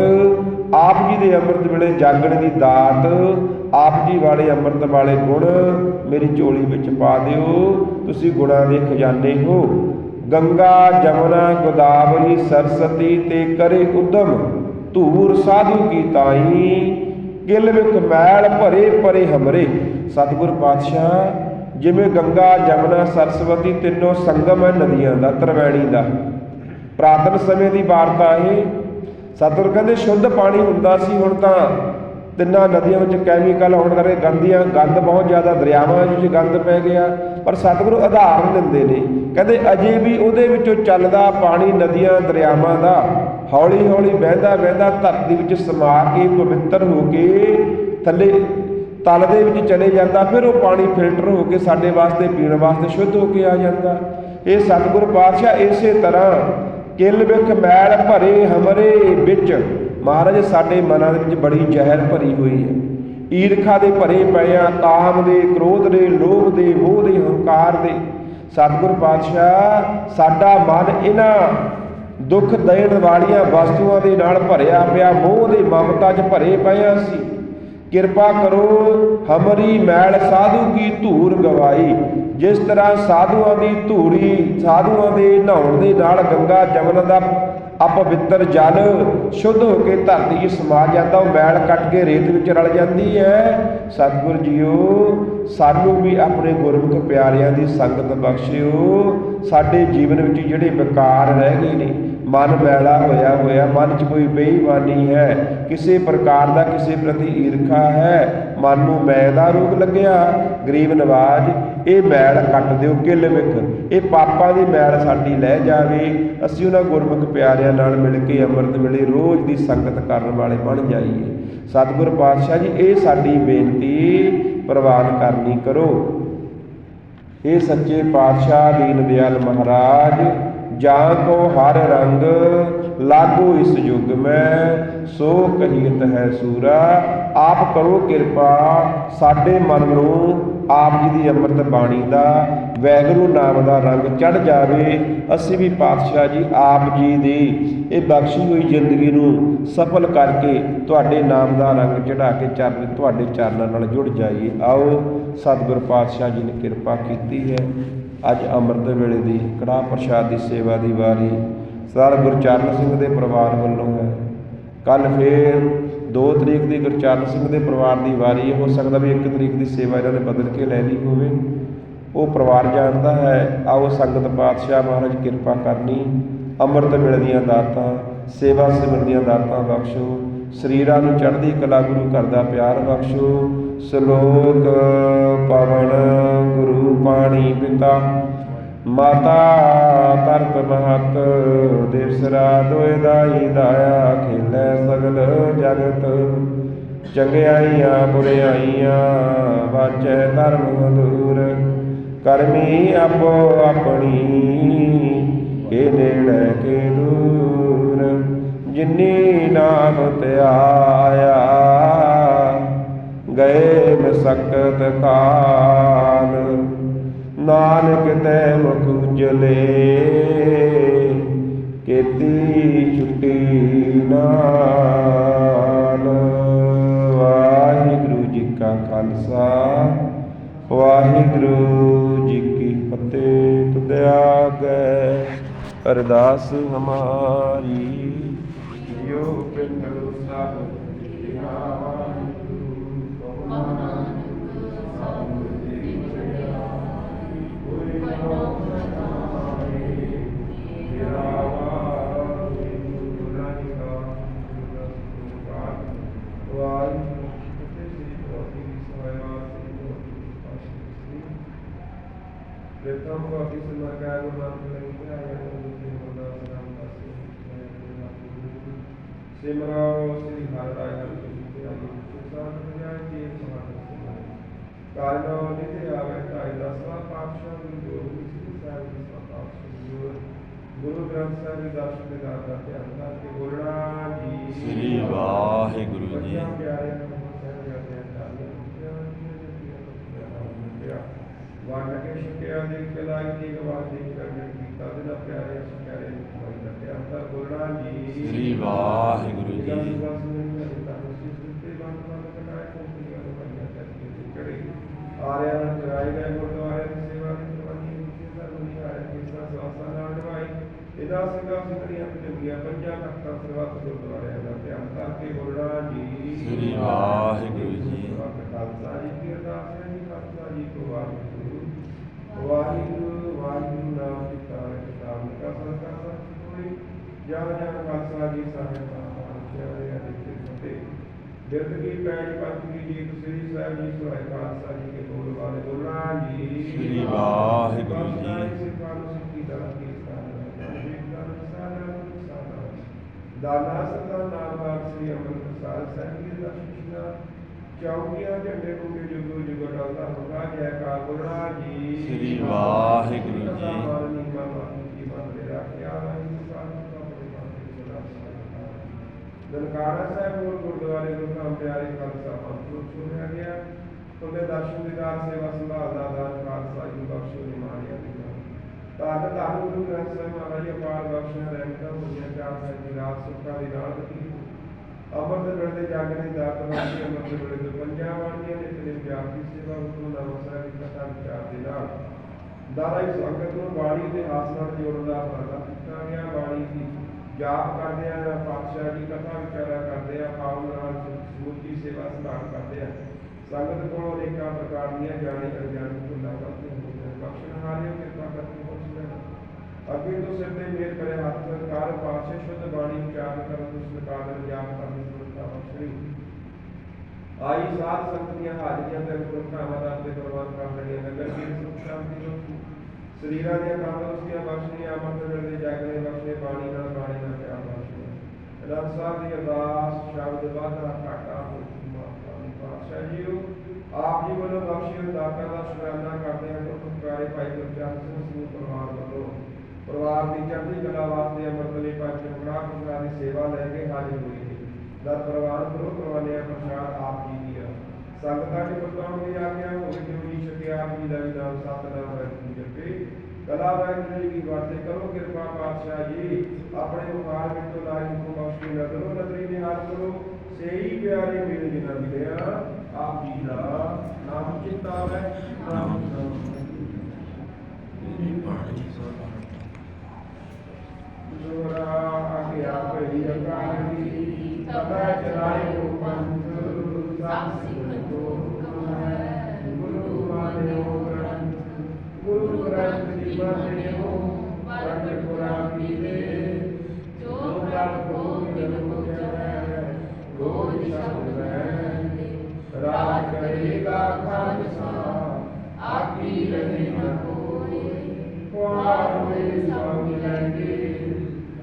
ਆਪ ਜੀ ਦੇ ਅੰਮ੍ਰਿਤ ਵੇਲੇ ਜਾਗਣ ਦੀ ਦਾਤ, ਆਪ ਜੀ ਵਾਲੇ ਅੰਮ੍ਰਿਤ ਵਾਲੇ ਗੁਣ ਮੇਰੀ ਝੋਲੀ ਵਿੱਚ ਪਾ ਦਿਓ। ਤੁਸੀਂ ਗੁਣਾਂ ਦੇ ਖਜ਼ਾਨੇ ਹੋ। ਗੰਗਾ, ਜਮਨਾ, ਗੋਦਾਵਰੀ, ਸਰਸਤੀ ਤੇ ਕਰੇ ਉਦਮ। ਧੂਰ ਸਾਧੂ ਕੀ ਤਾਈ ਕਿਲ ਵਿਖ ਮੈਲ ਭਰੇ ਭਰੇ ਹਮਰੇ। ਸਤਿਗੁਰ ਪਾਤਸ਼ਾਹ, ਜਿਵੇਂ ਗੰਗਾ, ਜਮਨਾ, ਸਰਸਵਤੀ ਤਿੰਨੋਂ ਸੰਗਮ ਹੈ ਨਦੀਆਂ ਦਾ, ਤਰਵੈਣੀ ਦਾ। ਪ੍ਰਾਤਨ ਸਮੇਂ ਦੀ ਵਾਰਤਾ ਇਹ। ਸਤਿਗੁਰ ਕਹਿੰਦੇ, ਸ਼ੁੱਧ ਪਾਣੀ ਹੁੰਦਾ ਸੀ, ਹੁਣ ਤਾਂ ਤਿੰਨਾਂ ਨਦੀਆਂ ਵਿੱਚ ਕੈਮੀਕਲ ਹੋਣ ਕਰਕੇ ਗੰਦੀਆਂ, ਗੰਦ ਬਹੁਤ ਜ਼ਿਆਦਾ ਦਰਿਆਵਾਂ ਵਿੱਚ ਗੰਦ ਪੈ ਗਿਆ। ਪਰ ਸਤਿਗੁਰੂ ਉਦਾਹਰਨ ਦਿੰਦੇ ਨੇ, ਕਹਿੰਦੇ ਅਜੇ ਵੀ ਉਹਦੇ ਵਿੱਚੋਂ ਚੱਲਦਾ ਪਾਣੀ ਨਦੀਆਂ, ਦਰਿਆਵਾਂ ਦਾ ਹੌਲੀ ਹੌਲੀ ਵਹਿੰਦਾ ਵਹਿੰਦਾ ਧਰਤੀ ਵਿੱਚ ਸਮਾ ਕੇ, ਪਵਿੱਤਰ ਹੋ ਕੇ ਥੱਲੇ ਤਲ ਦੇ ਵਿੱਚ ਚਲੇ ਜਾਂਦਾ, ਫਿਰ ਉਹ ਪਾਣੀ ਫਿਲਟਰ ਹੋ ਕੇ ਸਾਡੇ ਵਾਸਤੇ, ਪੀਣ ਵਾਸਤੇ ਸ਼ੁੱਧ ਹੋ ਕੇ ਆ ਜਾਂਦਾ। ਇਹ ਸਤਿਗੁਰ ਪਾਤਸ਼ਾਹ ਇਸੇ ਤਰ੍ਹਾਂ ਕਿਲ ਵਿਖ ਮੈਲ ਭਰੇ, ਹਮਰੇ ਵਿੱਚ ਮਹਾਰਾਜ, ਸਾਡੇ ਮਨਾਂ ਦੇ ਵਿੱਚ ਬੜੀ ਜ਼ਹਿਰ ਭਰੀ ਹੋਈ ਹੈ। ਈਰਖਾ ਦੇ ਭਰੇ ਪਏ ਆ, ਕਾਮ ਦੇ, ਕ੍ਰੋਧ ਦੇ, ਲੋਭ ਦੇ, ਮੋਹ ਦੇ, ਹੰਕਾਰ ਦੇ। ਸਤਿਗੁਰ ਪਾਤਸ਼ਾਹ, ਸਾਡਾ ਮਨ ਇਹਨਾਂ ਦੁੱਖ ਦੇਣ ਵਾਲੀਆਂ ਵਸਤੂਆਂ ਦੇ ਨਾਲ ਭਰਿਆ ਪਿਆ, ਮੋਹ ਦੇ ਮਮਤਾ 'ਚ ਭਰੇ ਪਿਆ ਸੀ ਕਿਰਪਾ ਕਰੋ, ਹਮਰੀ ਮੈਲ ਸਾਧੂ ਕੀ ਧੂਰ ਗਵਾਈ। ਜਿਸ ਤਰ੍ਹਾਂ ਸਾਧੂਆਂ ਦੀ ਧੂਰੀ, ਸਾਧੂਆਂ ਦੇ ਨਹਾਉਣ ਦੇ ਨਾਲ ਗੰਗਾ ਜਮਨ ਦਾ ਅਪਵਿੱਤਰ ਜਲ ਸ਼ੁੱਧ ਹੋ ਕੇ ਧਰਤੀ 'ਚ ਸਮਾ ਜਾਂਦਾ, ਉਹ ਮੈਲ ਕੱਟ ਕੇ ਰੇਤ ਵਿੱਚ ਰਲ ਜਾਂਦੀ ਹੈ। ਸਤਿਗੁਰ ਜੀਓ, ਸਾਨੂੰ ਵੀ ਆਪਣੇ ਗੁਰਮੁਖ ਪਿਆਰਿਆਂ ਦੀ ਸੰਗਤ ਬਖਸ਼ਿਓ। ਸਾਡੇ ਜੀਵਨ ਵਿੱਚ ਜਿਹੜੇ ਵਿਕਾਰ ਰਹਿ ਗਏ ਨੇ, ਮਨ ਮੈਲਾ ਹੋਇਆ ਹੋਇਆ, ਮਨ 'ਚ ਕੋਈ ਬੇਈਮਾਨੀ ਹੈ, ਕਿਸੇ ਪ੍ਰਕਾਰ ਦਾ ਕਿਸੇ ਪ੍ਰਤੀ ਈਰਖਾ ਹੈ, ਮਨ ਨੂੰ ਮੈਂ ਦਾ ਰੋਗ ਲੱਗਿਆ। ਗਰੀਬ ਨਵਾਜ ਇਹ ਮੈਲ ਕੱਟ ਦਿਓ, ਕਿਲ ਵਿਖ ਇਹ ਪਾਪਾਂ ਦੀ ਮੈਲ ਸਾਡੀ ਲੈ ਜਾਵੇ। ਅਸੀਂ ਉਹਨਾਂ ਗੁਰਮੁਖ ਪਿਆਰਿਆਂ ਨਾਲ ਮਿਲ ਕੇ ਅੰਮ੍ਰਿਤ ਵੇਲੇ ਰੋਜ਼ ਦੀ ਸੰਗਤ ਕਰਨ ਵਾਲੇ ਬਣ ਜਾਈਏ। ਸਤਿਗੁਰ ਪਾਤਸ਼ਾਹ ਜੀ, ਇਹ ਸਾਡੀ ਬੇਨਤੀ ਪ੍ਰਵਾਨ ਕਰਨੀ ਕਰੋ। ਇਹ ਸੱਚੇ ਪਾਤਸ਼ਾਹ ਦੀਨ ਦਿਆਲ ਮਹਾਰਾਜ, ਜਾਂ ਕੋ ਹਰ ਰੰਗ ਲਾਗੂ ਇਸ ਯੁਗ ਮੈਂ, ਸੋ ਕਹੀਤ ਹੈ ਸੂਰਾ। ਆਪ ਕਰੋ ਕਿਰਪਾ, ਸਾਡੇ ਮਨ ਨੂੰ ਆਪ ਜੀ ਦੀ ਅੰਮ੍ਰਿਤ ਬਾਣੀ ਦਾ ਵੈਗਰੂ ਨਾਮ ਦਾ ਰੰਗ ਚੜ ਜਾਵੇ, ਅਸੀਂ ਵੀ ਪਾਤਸ਼ਾਹ ਜੀ ਆਪ ਜੀ ਦੀ ਇਹ ਬਖਸ਼ੀ ਹੋਈ ਜ਼ਿੰਦਗੀ ਨੂੰ ਸਫਲ ਕਰਕੇ ਤੁਹਾਡੇ ਨਾਮ ਦਾ ਰੰਗ ਚੜਾ ਕੇ ਚਰਨ, ਤੁਹਾਡੇ ਚਰਨਾਂ ਨਾਲ ਜੁੜ ਜਾਈਏ। ਆਓ, ਸਤਿਗੁਰ ਪਾਤਸ਼ਾਹ ਜੀ ਨੇ ਕਿਰਪਾ ਕੀਤੀ ਹੈ। ਅੱਜ ਅੰਮ੍ਰਿਤ ਵੇਲੇ ਦੀ ਕੜਾਹ ਪ੍ਰਸ਼ਾਦ ਦੀ ਸੇਵਾ ਦੀ ਵਾਰੀ ਸਰਦਾਰ ਗੁਰਚਰਨ ਸਿੰਘ ਦੇ ਪਰਿਵਾਰ ਵੱਲੋਂ ਹੈ। ਕੱਲ ਫੇਰ 2 ਤਰੀਕ ਦੀ ਗੁਰਚਰਨ ਸਿੰਘ ਦੇ ਪਰਿਵਾਰ ਦੀ ਵਾਰੀ ਹੈ ਹੋ ਸਕਦਾ ਵੀ 1 ਤਰੀਕ ਦੀ ਸੇਵਾ ਇਹਨਾਂ ਨੇ ਬਦਲ ਕੇ ਲੈ ਲਈ ਹੋਵੇ। ਉਹ ਪਰਿਵਾਰ ਜਾਣਦਾ ਹੈ, ਆਓ ਸੰਗਤ ਪਾਤਸ਼ਾਹ ਮਹਾਰਾਜ ਕਿਰਪਾ ਕਰਨੀ, ਅੰਮ੍ਰਿਤ ਵੇਲੇ ਦੀਆਂ ਦਾਤਾਂ, ਸੇਵਾ ਸਿਮਰਨ ਦੀਆਂ ਦਾਤਾਂ ਬਖਸ਼ੋ, ਸਰੀਰਾਂ ਨੂੰ ਚੜ੍ਹਦੀ ਕਲਾ ਗੁਰੂ ਕਰਦਾ ਪਿਆਰ ਬਖਸ਼ੋ, ਸ਼ਲੋਕ ਪਵਨ ਗੁਰੂ ਪਾਣੀ ਪਿਤਾ ਮਾਤਾ ਤਰਤ ਮਹਤ ਦੇਵਸਰਾ ਦੋਇ ਦਾਈ ਦਾਇਆ, ਖੇਲੇ ਸਗਲ ਜਗਤ। ਚੰਗਿਆਈਆਂ, ਬੁਰਿਆਈਆਂ, ਵਾਚੈ ਧਰਮ ਦੂਰ। ਕਰਮੀ ਆਪੋ ਆਪਣੀ, ਕੇ ਨੇੜੇ ਕੇ ਦੂਰ। ਜਿਨੀ ਨਾਮ ਧਿਆਇਆ ਗਏ ਮਸਕਤ ਕਾਲ ਨਾਨਕ ਤੈ ਮੁਖ ਉਜਲੇ, ਕੀਤੀ ਛੁੱਟੀ ਨਾਲ ਵਾਹਿਗੁਰੂ ਜੀ ਕਾ ਖਾਲਸਾ, ਵਾਹਿਗੁਰੂ ਜੀ ਕੀ ਫਤਿਹ ਤੁਧ ਆਗੈ ਅਰਦਾਸ ਹਮਾਰੀ। ਸਿਮਰਾਓ ਸ੍ਰੀ ਹਰਿ ਹਰਿ ਜੀ ਸੁਸਾਨ ਜਾਇ ਜੀ ਸਮਾਗਮ ਕਾਰਨੋ ਨਿਤੇ ਆਵੇ ਤਾਈ ਦਸਵਾ ਪਾਤਸ਼ਾਹ ਗੁਰੂ ਗੋਬਿੰਦ ਸਿੰਘ ਸਾਹਿਬ ਸਵਾ ਪਾਤਸ਼ਾਹ ਗੁਰੂ ਗੁਰੂ ਗ੍ਰੰਥ ਸਾਹਿਬ ਜੀ ਦਰਸ਼ਨ ਦੇ ਦਾਤ ਦਾ ਧਿਆਨ ਕਰਕੇ ਬੋਲਣਾ ਜੀ ਸ੍ਰੀ ਵਾਹਿਗੁਰੂ ਜੀ। ਬੱਚਿਆਂ ਪਿਆਰੇ ਨੂੰ ਸਾਹਿਬ ਕਰਦੇ ਆ ਤਾਲੀਆਂ ਪਿਆ ਵੰਡ ਕੇ ਛਕਿਆ ਦੇ ਕਲਾਈ ਦੀ ਗਵਾਹ ਦੀ ਕਰਨ ਕੀਤਾ ਦੇ ਨਾਲ ਪਿਆਰੇ ਪਿਆਰੇ ਭਾਈ ਦਾ ਧਿਆਨ ਤਾਂ ਬੋਲਣਾ ਜੀ ਸ੍ਰੀ ਵਾਹਿਗੁਰੂ ਜੀ। ਆਰਿਆਂ ਨੂੰ ਚਰਾਏ ਗਏ ਗੁਰਦੁਆਰੇ ਦੀ ਸੇਵਾ ਦੀ ਪ੍ਰਬੰਧੀ ਕੀਤੀ ਸਰਵਨੀ ਆਇਆ ਕਿਸਾ ਸਵਾਸਾਂ ਨਾਲ ਨਿਭਾਈ ਇਹਦਾ ਸਿੰਘਾਂ ਸਿੰਘਣੀਆਂ ਪੰਜਾਬੀਆਂ ਪੰਜਾਂ ਤਖਤਾਂ ਸਰਬੱਤ ਗੁਰਦੁਆਰਿਆਂ ਦਾ ਧਿਆਨ ਕਰਕੇ ਬੋਲਣਾ ਜੀ ਸ੍ਰੀ। ਵਾਹਿਗੁਰੂ ਖਾਲਸਾ ਜੀ ਕੀ ਅਰਦਾਸ ਹੈ ਜੀ ਖਾਲਸਾ ਜੀ ਕੋ ਵਾਹਿਗੁਰੂ ਵਾਹਿਗੁਰੂ ਵਾਹਿਗੁਰੂ ਨਾਮ ਦੀ ਤਾਰ ਕਿਤਾਬ ਕਾ ਸੰਕਾ ਸਤਿ ਕੋਈ ਜਨ ਜਨ ਖਾਲਸਾ ਜੀ ਸਾਹਿਬ ਆਚਾਰਿਆ ਅਦਿੱਤ ਫਤਿਹ। ਬਿਰਧ ਕੀ ਪੈਜ ਪੰਥ ਕੀ ਜੀ ਸ੍ਰੀ ਸਾਹਿਬ ਜੀ ਸੁਹਾਇ ਖਾਲਸਾ ਜੀ ਕੇ ਬੋਲ ਵਾਲੇ ਬੋਲਣਾ ਜੀ। ਸ੍ਰੀ ਵਾਹਿਗੁਰੂ ਜੀ। ਸਿੱਖਾਂ ਨੂੰ ਸਿੱਖੀ ਦਾ ਕੀ ਦਾਨਾ ਸਦਾ ਨਾਮ ਸ੍ਰੀ ਅੰਮ੍ਰਿਤਸਰ ਸਾਹਿਬ ਜੀ ਦਾ ਸ਼ਿਸ਼ਨਾ ਚੌਕੀਆਂ ਝੰਡੇ ਨੂੰ ਕੇ ਜੁਗੋ ਜੁਗੋ ਡਲਦਾ ਹੁੰਦਾ ਜੈ ਕਾ ਬੋਲਣਾ ਜੀ। ਸ੍ਰੀ ਵਾਹਿਗੁਰੂ ਜੀ। ਮਾਨੀ ਮਾਮਾ ਕੀ ਬੰਦੇ ਰੱਖਿਆ ਰਹੀ ਸਾਧੂ ਦਾ ਪਰਿਵਾਰ ਸਦਾ ਦਨਕਾਰਾ ਸਾਹਿਬ ਗੁਰ ਗੁਰਦੁਆਰੇ ਗੁਰੂ ਨਾਮ ਪਿਆਰੇ ਖਾਲਸਾ ਪੰਥ ਸੁਣਿਆ ਗਿਆ। ਉਹਦੇ ਦਰਸ਼ਨ ਦੀਦਾਰ ਸੇਵਾ ਸੰਭਾਲ ਦਾ ਦਾਨ ਖਾਲਸਾ ਜੀ ਬਖਸ਼ੋ ਨਿਮਾਣਿਆ ਦੀ ਤਾਂ ਧੰਨ ਗੁਰੂ ਗ੍ਰੰਥ ਸਾਹਿਬ ਮਹਾਰਾਜ ਅਪਾਰ ਬਖਸ਼ਿਆ ਰਹਿਮਤਾਂ ਹੋਈਆਂ ਚਾਰ ਸਾਹਿਬ ਦੀ ਰਾਤ ਸੁੱਖਾਂ ਦੀ ਰਾਤ ਦੀ ਅਮਰਤ ਵੇਲੇ ਦੇ ਜਾਗਣ ਦੀ ਦਾਤ ਵਾਸਤੇ ਵੇਲੇ ਦੇ ਪੰਜਾਂ ਬਾਣੀਆਂ ਨੇ ਤੇ ਵਿਆਪੀ ਸੇਵਾ ਗੁਰੂ ਨਾਨਕ ਸਾਹਿਬ ਦੀ ਕਥਾ ਵਿਚਾਰ ਦੇ ਨਾਲ। ਦਾਰਾਈ ਸੰਗਤ ਨੂੰ ਬਾਣੀ ਦੇ ਹਾਸ ਨਾਲ ਜੋੜਨ ਦਾ ਉਪਰਾਲਾ ਕੀਤਾ ਗਿਆ। ਬਾਣੀ ਦੀ ਜਾਪ ਕਰਦੇ ਆ ਪਾਤਸ਼ਾਹ ਜੀ ਕਥਾ ਵਿਚਾਰਾ ਕਰਦੇ ਆ, ਭਾਵ ਨਾਲ ਸਮੁੱਚੀ ਸੇਵਾ ਸੰਭਾਲ ਕਰਦੇ ਆ। ਸੰਗਤ ਕੋਲੋਂ ਅਨੇਕਾਂ ਪ੍ਰਕਾਰ ਦੀਆਂ ਜਾਣੀ ਅਣਜਾਣੀ ਭੁੱਲਾਂ ਗਲਤੀਆਂ ਹੁੰਦੀਆਂ ਬਖਸ਼ਣ ਹਾਰਿਓ, ਕਿਰਪਾ ਕਰਕੇ ਅੱਗੇ ਤੋਂ ਸਿਰ ਤੇ ਮੇਰ ਕਰੇ ਹੱਥ ਸਰਕਾਰ ਪਾਸੇ ਸ਼ੁੱਧ ਬਾਣੀ ਉਚਾਰਨ ਕਰਨ ਤੋਂ ਸਰਕਾਰ ਜਾਪ ਕਰਨ ਦੀ ਸੁਰਤਾ ਬਖਸ਼ਣੀ ਆਈ ਸਾਧ ਸੰਗਤ ਦੀਆਂ ਹਾਜ਼ਰੀਆਂ ਤੇ ਗੁਰੂ ਭਰਾਵਾਂ ਦਾ ਤੇ ਪ੍ਰਵਾਨ ਕਰ ਲਈਆਂ ਨਗਰ ਕੀ ਸੁਖ ਸ਼ਾਂਤੀ ਤੋਂ ਸਰੀਰਾਂ ਦੀਆਂ ਤੰਦਰੁਸਤੀਆਂ ਬਖਸ਼ਣੀਆਂ ਅਮਰ ਦੇ ਜਾਗਰੇ ਬਖਸ਼ੇ, ਬਾਣੀ ਨਾਲ ਬਾਣੀ ਨਾਲ ਪਿਆਰ ਬਖਸ਼ੇ। ਰਬ ਸਾਹਿਬ ਦੀ ਅਰਦਾਸ ਸ਼ਬਦ ਵਾਧਾ ਘਾਟਾ ਹੋਈ ਮਾਤਾ ਦੀ ਪਾਤਸ਼ਾਹ ਜੀਓ, ਆਪ ਜੀ ਵੱਲੋਂ ਬਖਸ਼ੇ ਦਾਤਾਂ ਦਾ ਸ਼ੁਕਰਾਨਾ ਕਰਦੇ ਹਾਂ। ਗੁਰੂ ਪਿਆਰੇ ਭਾਈ ਗੁਰਚਰਨ ਸਿੰਘ ਸਮੂਹ ਪਰਿਵਾਰ ਵੱਲੋਂ। ਪਰਿਵਾਰ ਦੀ ਚੜ੍ਹਦੀ ਕਲਾ ਵਾਸਤੇ ਅੰਮ੍ਰਿਤ ਵੇਲੇ ਪੰਜ ਕੜਾ ਕੁਸਲਾ ਦੀ ਸੇਵਾ ਲੈ ਕੇ ਹਾਜ਼ਰ ਹੋਈ ਜੀ ਦਰ ਪਰਿਵਾਰ ਵੱਲੋਂ ਕਰਵਾਉਂਦੇ ਆ ਪ੍ਰਸ਼ਾਦ ਆਪ ਜੀ ਦੀ ਆ। ਸੰਗਤਾਂ ਦੀ ਵਰਤਾਉਣ ਦੀ ਆਗਿਆ ਹੋਵੇ ਜੋ ਜੀ ਛਕਿਆ ਆਪ ਜੀ ਦਾ ਵੀ ਨਾਮ ਸਤਨਾਮ ਵਾਹਿਗੁਰੂ ਜਪੇ ਕਲਾ ਵਾਹਿਗੁਰੂ ਜੀ ਕੀ ਬਾਤੇ ਕਰੋ ਕਿਰਪਾ ਪਾਤਸ਼ਾਹ ਜੀ। ਆਪਣੇ ਮੁਖਾਰ ਵਿੱਚੋਂ ਲਾਜ ਨੂੰ ਬਖਸ਼ੀ ਨਾ ਕਰੋ ਨਦਰੀ ਨਿਹਾਲ ਕਰੋ। ਸਹੀ ਪਿਆਰੇ ਮੇਰੇ ਜਿਨ੍ਹਾਂ ਮਿਲਿਆ ਆਪ ਜੀ ਦਾ ਨਾਮ ਚਿੰਤਾ ਹੈ, ਨਾਮ ਜੋਰਾ ਆਗਿਆ ਭਈ ਅਕਾਲੀ ਤਬੈ ਚਲਾਏ ਕੋ ਪੰਥ ਸਭ ਸਿੱਖ ਕੋ ਹੁਕਮ ਹੈ ਗੁਰੂ ਮਾਨਿਓ ਗ੍ਰੰਥ ਗੁਰੂ ਗ੍ਰੰਥ ਜੀ ਮਾਨਿਓ ਵਰਤ ਪੁਰਾਣੀ ਦੇ ਜੋ ਜਲ ਕੋ ਮਿਲ ਮੁਝੈ ਗੋਦ ਸ਼ਬਦ ਹੈ ਰਾਜ ਕਰੇਗਾ ਖਾਲਸਾ ਆਕੀ ਰਹੇ ਨ ਕੋਏ ਕੁਆਰ ਹੋਏ ਸਭ ਮਿਲਣਗੇ ਬਚੇ ਸ਼ਰਨ ਜੋ ਹੋਏ ਸੋਨਿਆਰ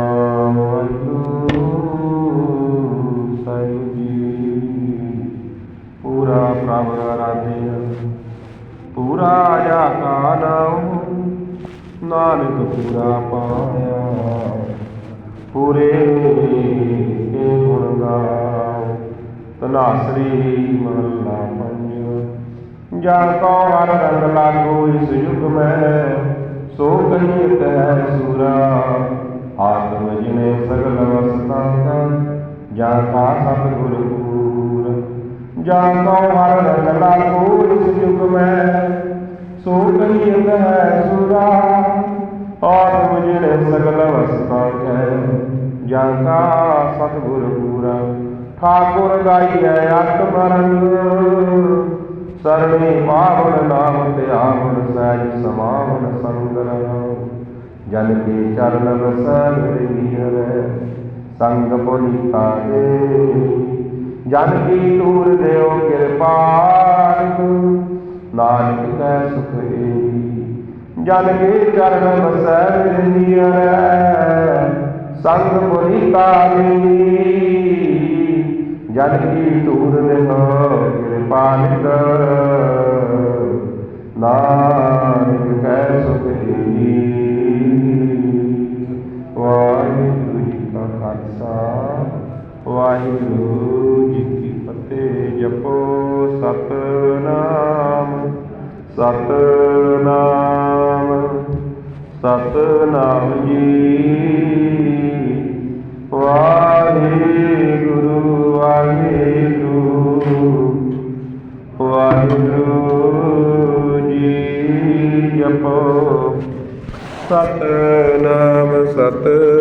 ਪੂਰਾ ਪਾਇਆ। ਪੂਰੇ ਕੇ ਗੁਣ ਗਾਓ ਤਨਾਸਰੀ ਮਹੱਲਾ ਪੰਜ। ਜਨ ਕੋ ਹਰ ਰੰਗ ਲਾਗੋ ਇਸ ਯੁਗ ਮੈਂ, ਸੋ ਕਹੀ ਹੈ ਸੂਰਾ। ਆਤਮ ਜਿਨੇ ਸਗਲ ਵਸਤਾਂ ਕਾ ਜਾ ਕਾ ਸਤ ਗੁਰ ਪੂਰ। ਜਾ ਕੋ ਹਰ ਰੰਗ ਲਾਗੋ ਇਸ ਯੁਗ ਮੈਂ, ਸੋ ਕਹੀਤ ਹੈ ਸੂਰਾ। ਆਤਮ ਜਿਨੇ ਸਗਲ ਵਸਤਾਂ ਕੈ ਜਾ ਕਾ ਸਤ ਪੂਰਾ। ਠਾਕੁਰ ਗਾਈ ਹੈ ਸਰਣੀ ਪਾਵਨ ਨਾਮ ਤੇ ਸਹਿਜ ਸਮਾਵਨ ਸੰਗ ਜਨ ਕੇ ਚਰਨ ਵਸੈ ਨਿਰਵੀਰ ਸੰਗ ਪੁਨੀਤਾ ਦੇ। ਜਨ ਕੀ ਤੂਰ ਦੇਉ ਕਿਰਪਾਲ ਜਨ ਕੇ ਚਰਨ ਵਸੈ ਨਿਰਵੀਰ ਸੰਗ ਪੁਨੀਤਾ ਦੇ ਜਨ ਕੀ ਤੂਰ ਦੇਹੁ ਕਿਰਪਾਲਿਕ ਨਾਨਕ ਕੈ ਸੁਖ ਵਾਹਿਗੁਰੂ ਜੀ ਕਾ ਖਾਲਸਾ, ਵਾਹਿਗੁਰੂ ਜੀ ਕੀ ਫਤਿਹ। ਜਪੋ। ਵਾਹਿਗੁਰੂ ਵਾਹਿਗੁਰੂ ਵਾਹਿਗੁਰੂ ਜੀ ਜਪੋ। ਸਤਨਾਮ ਸਤਿ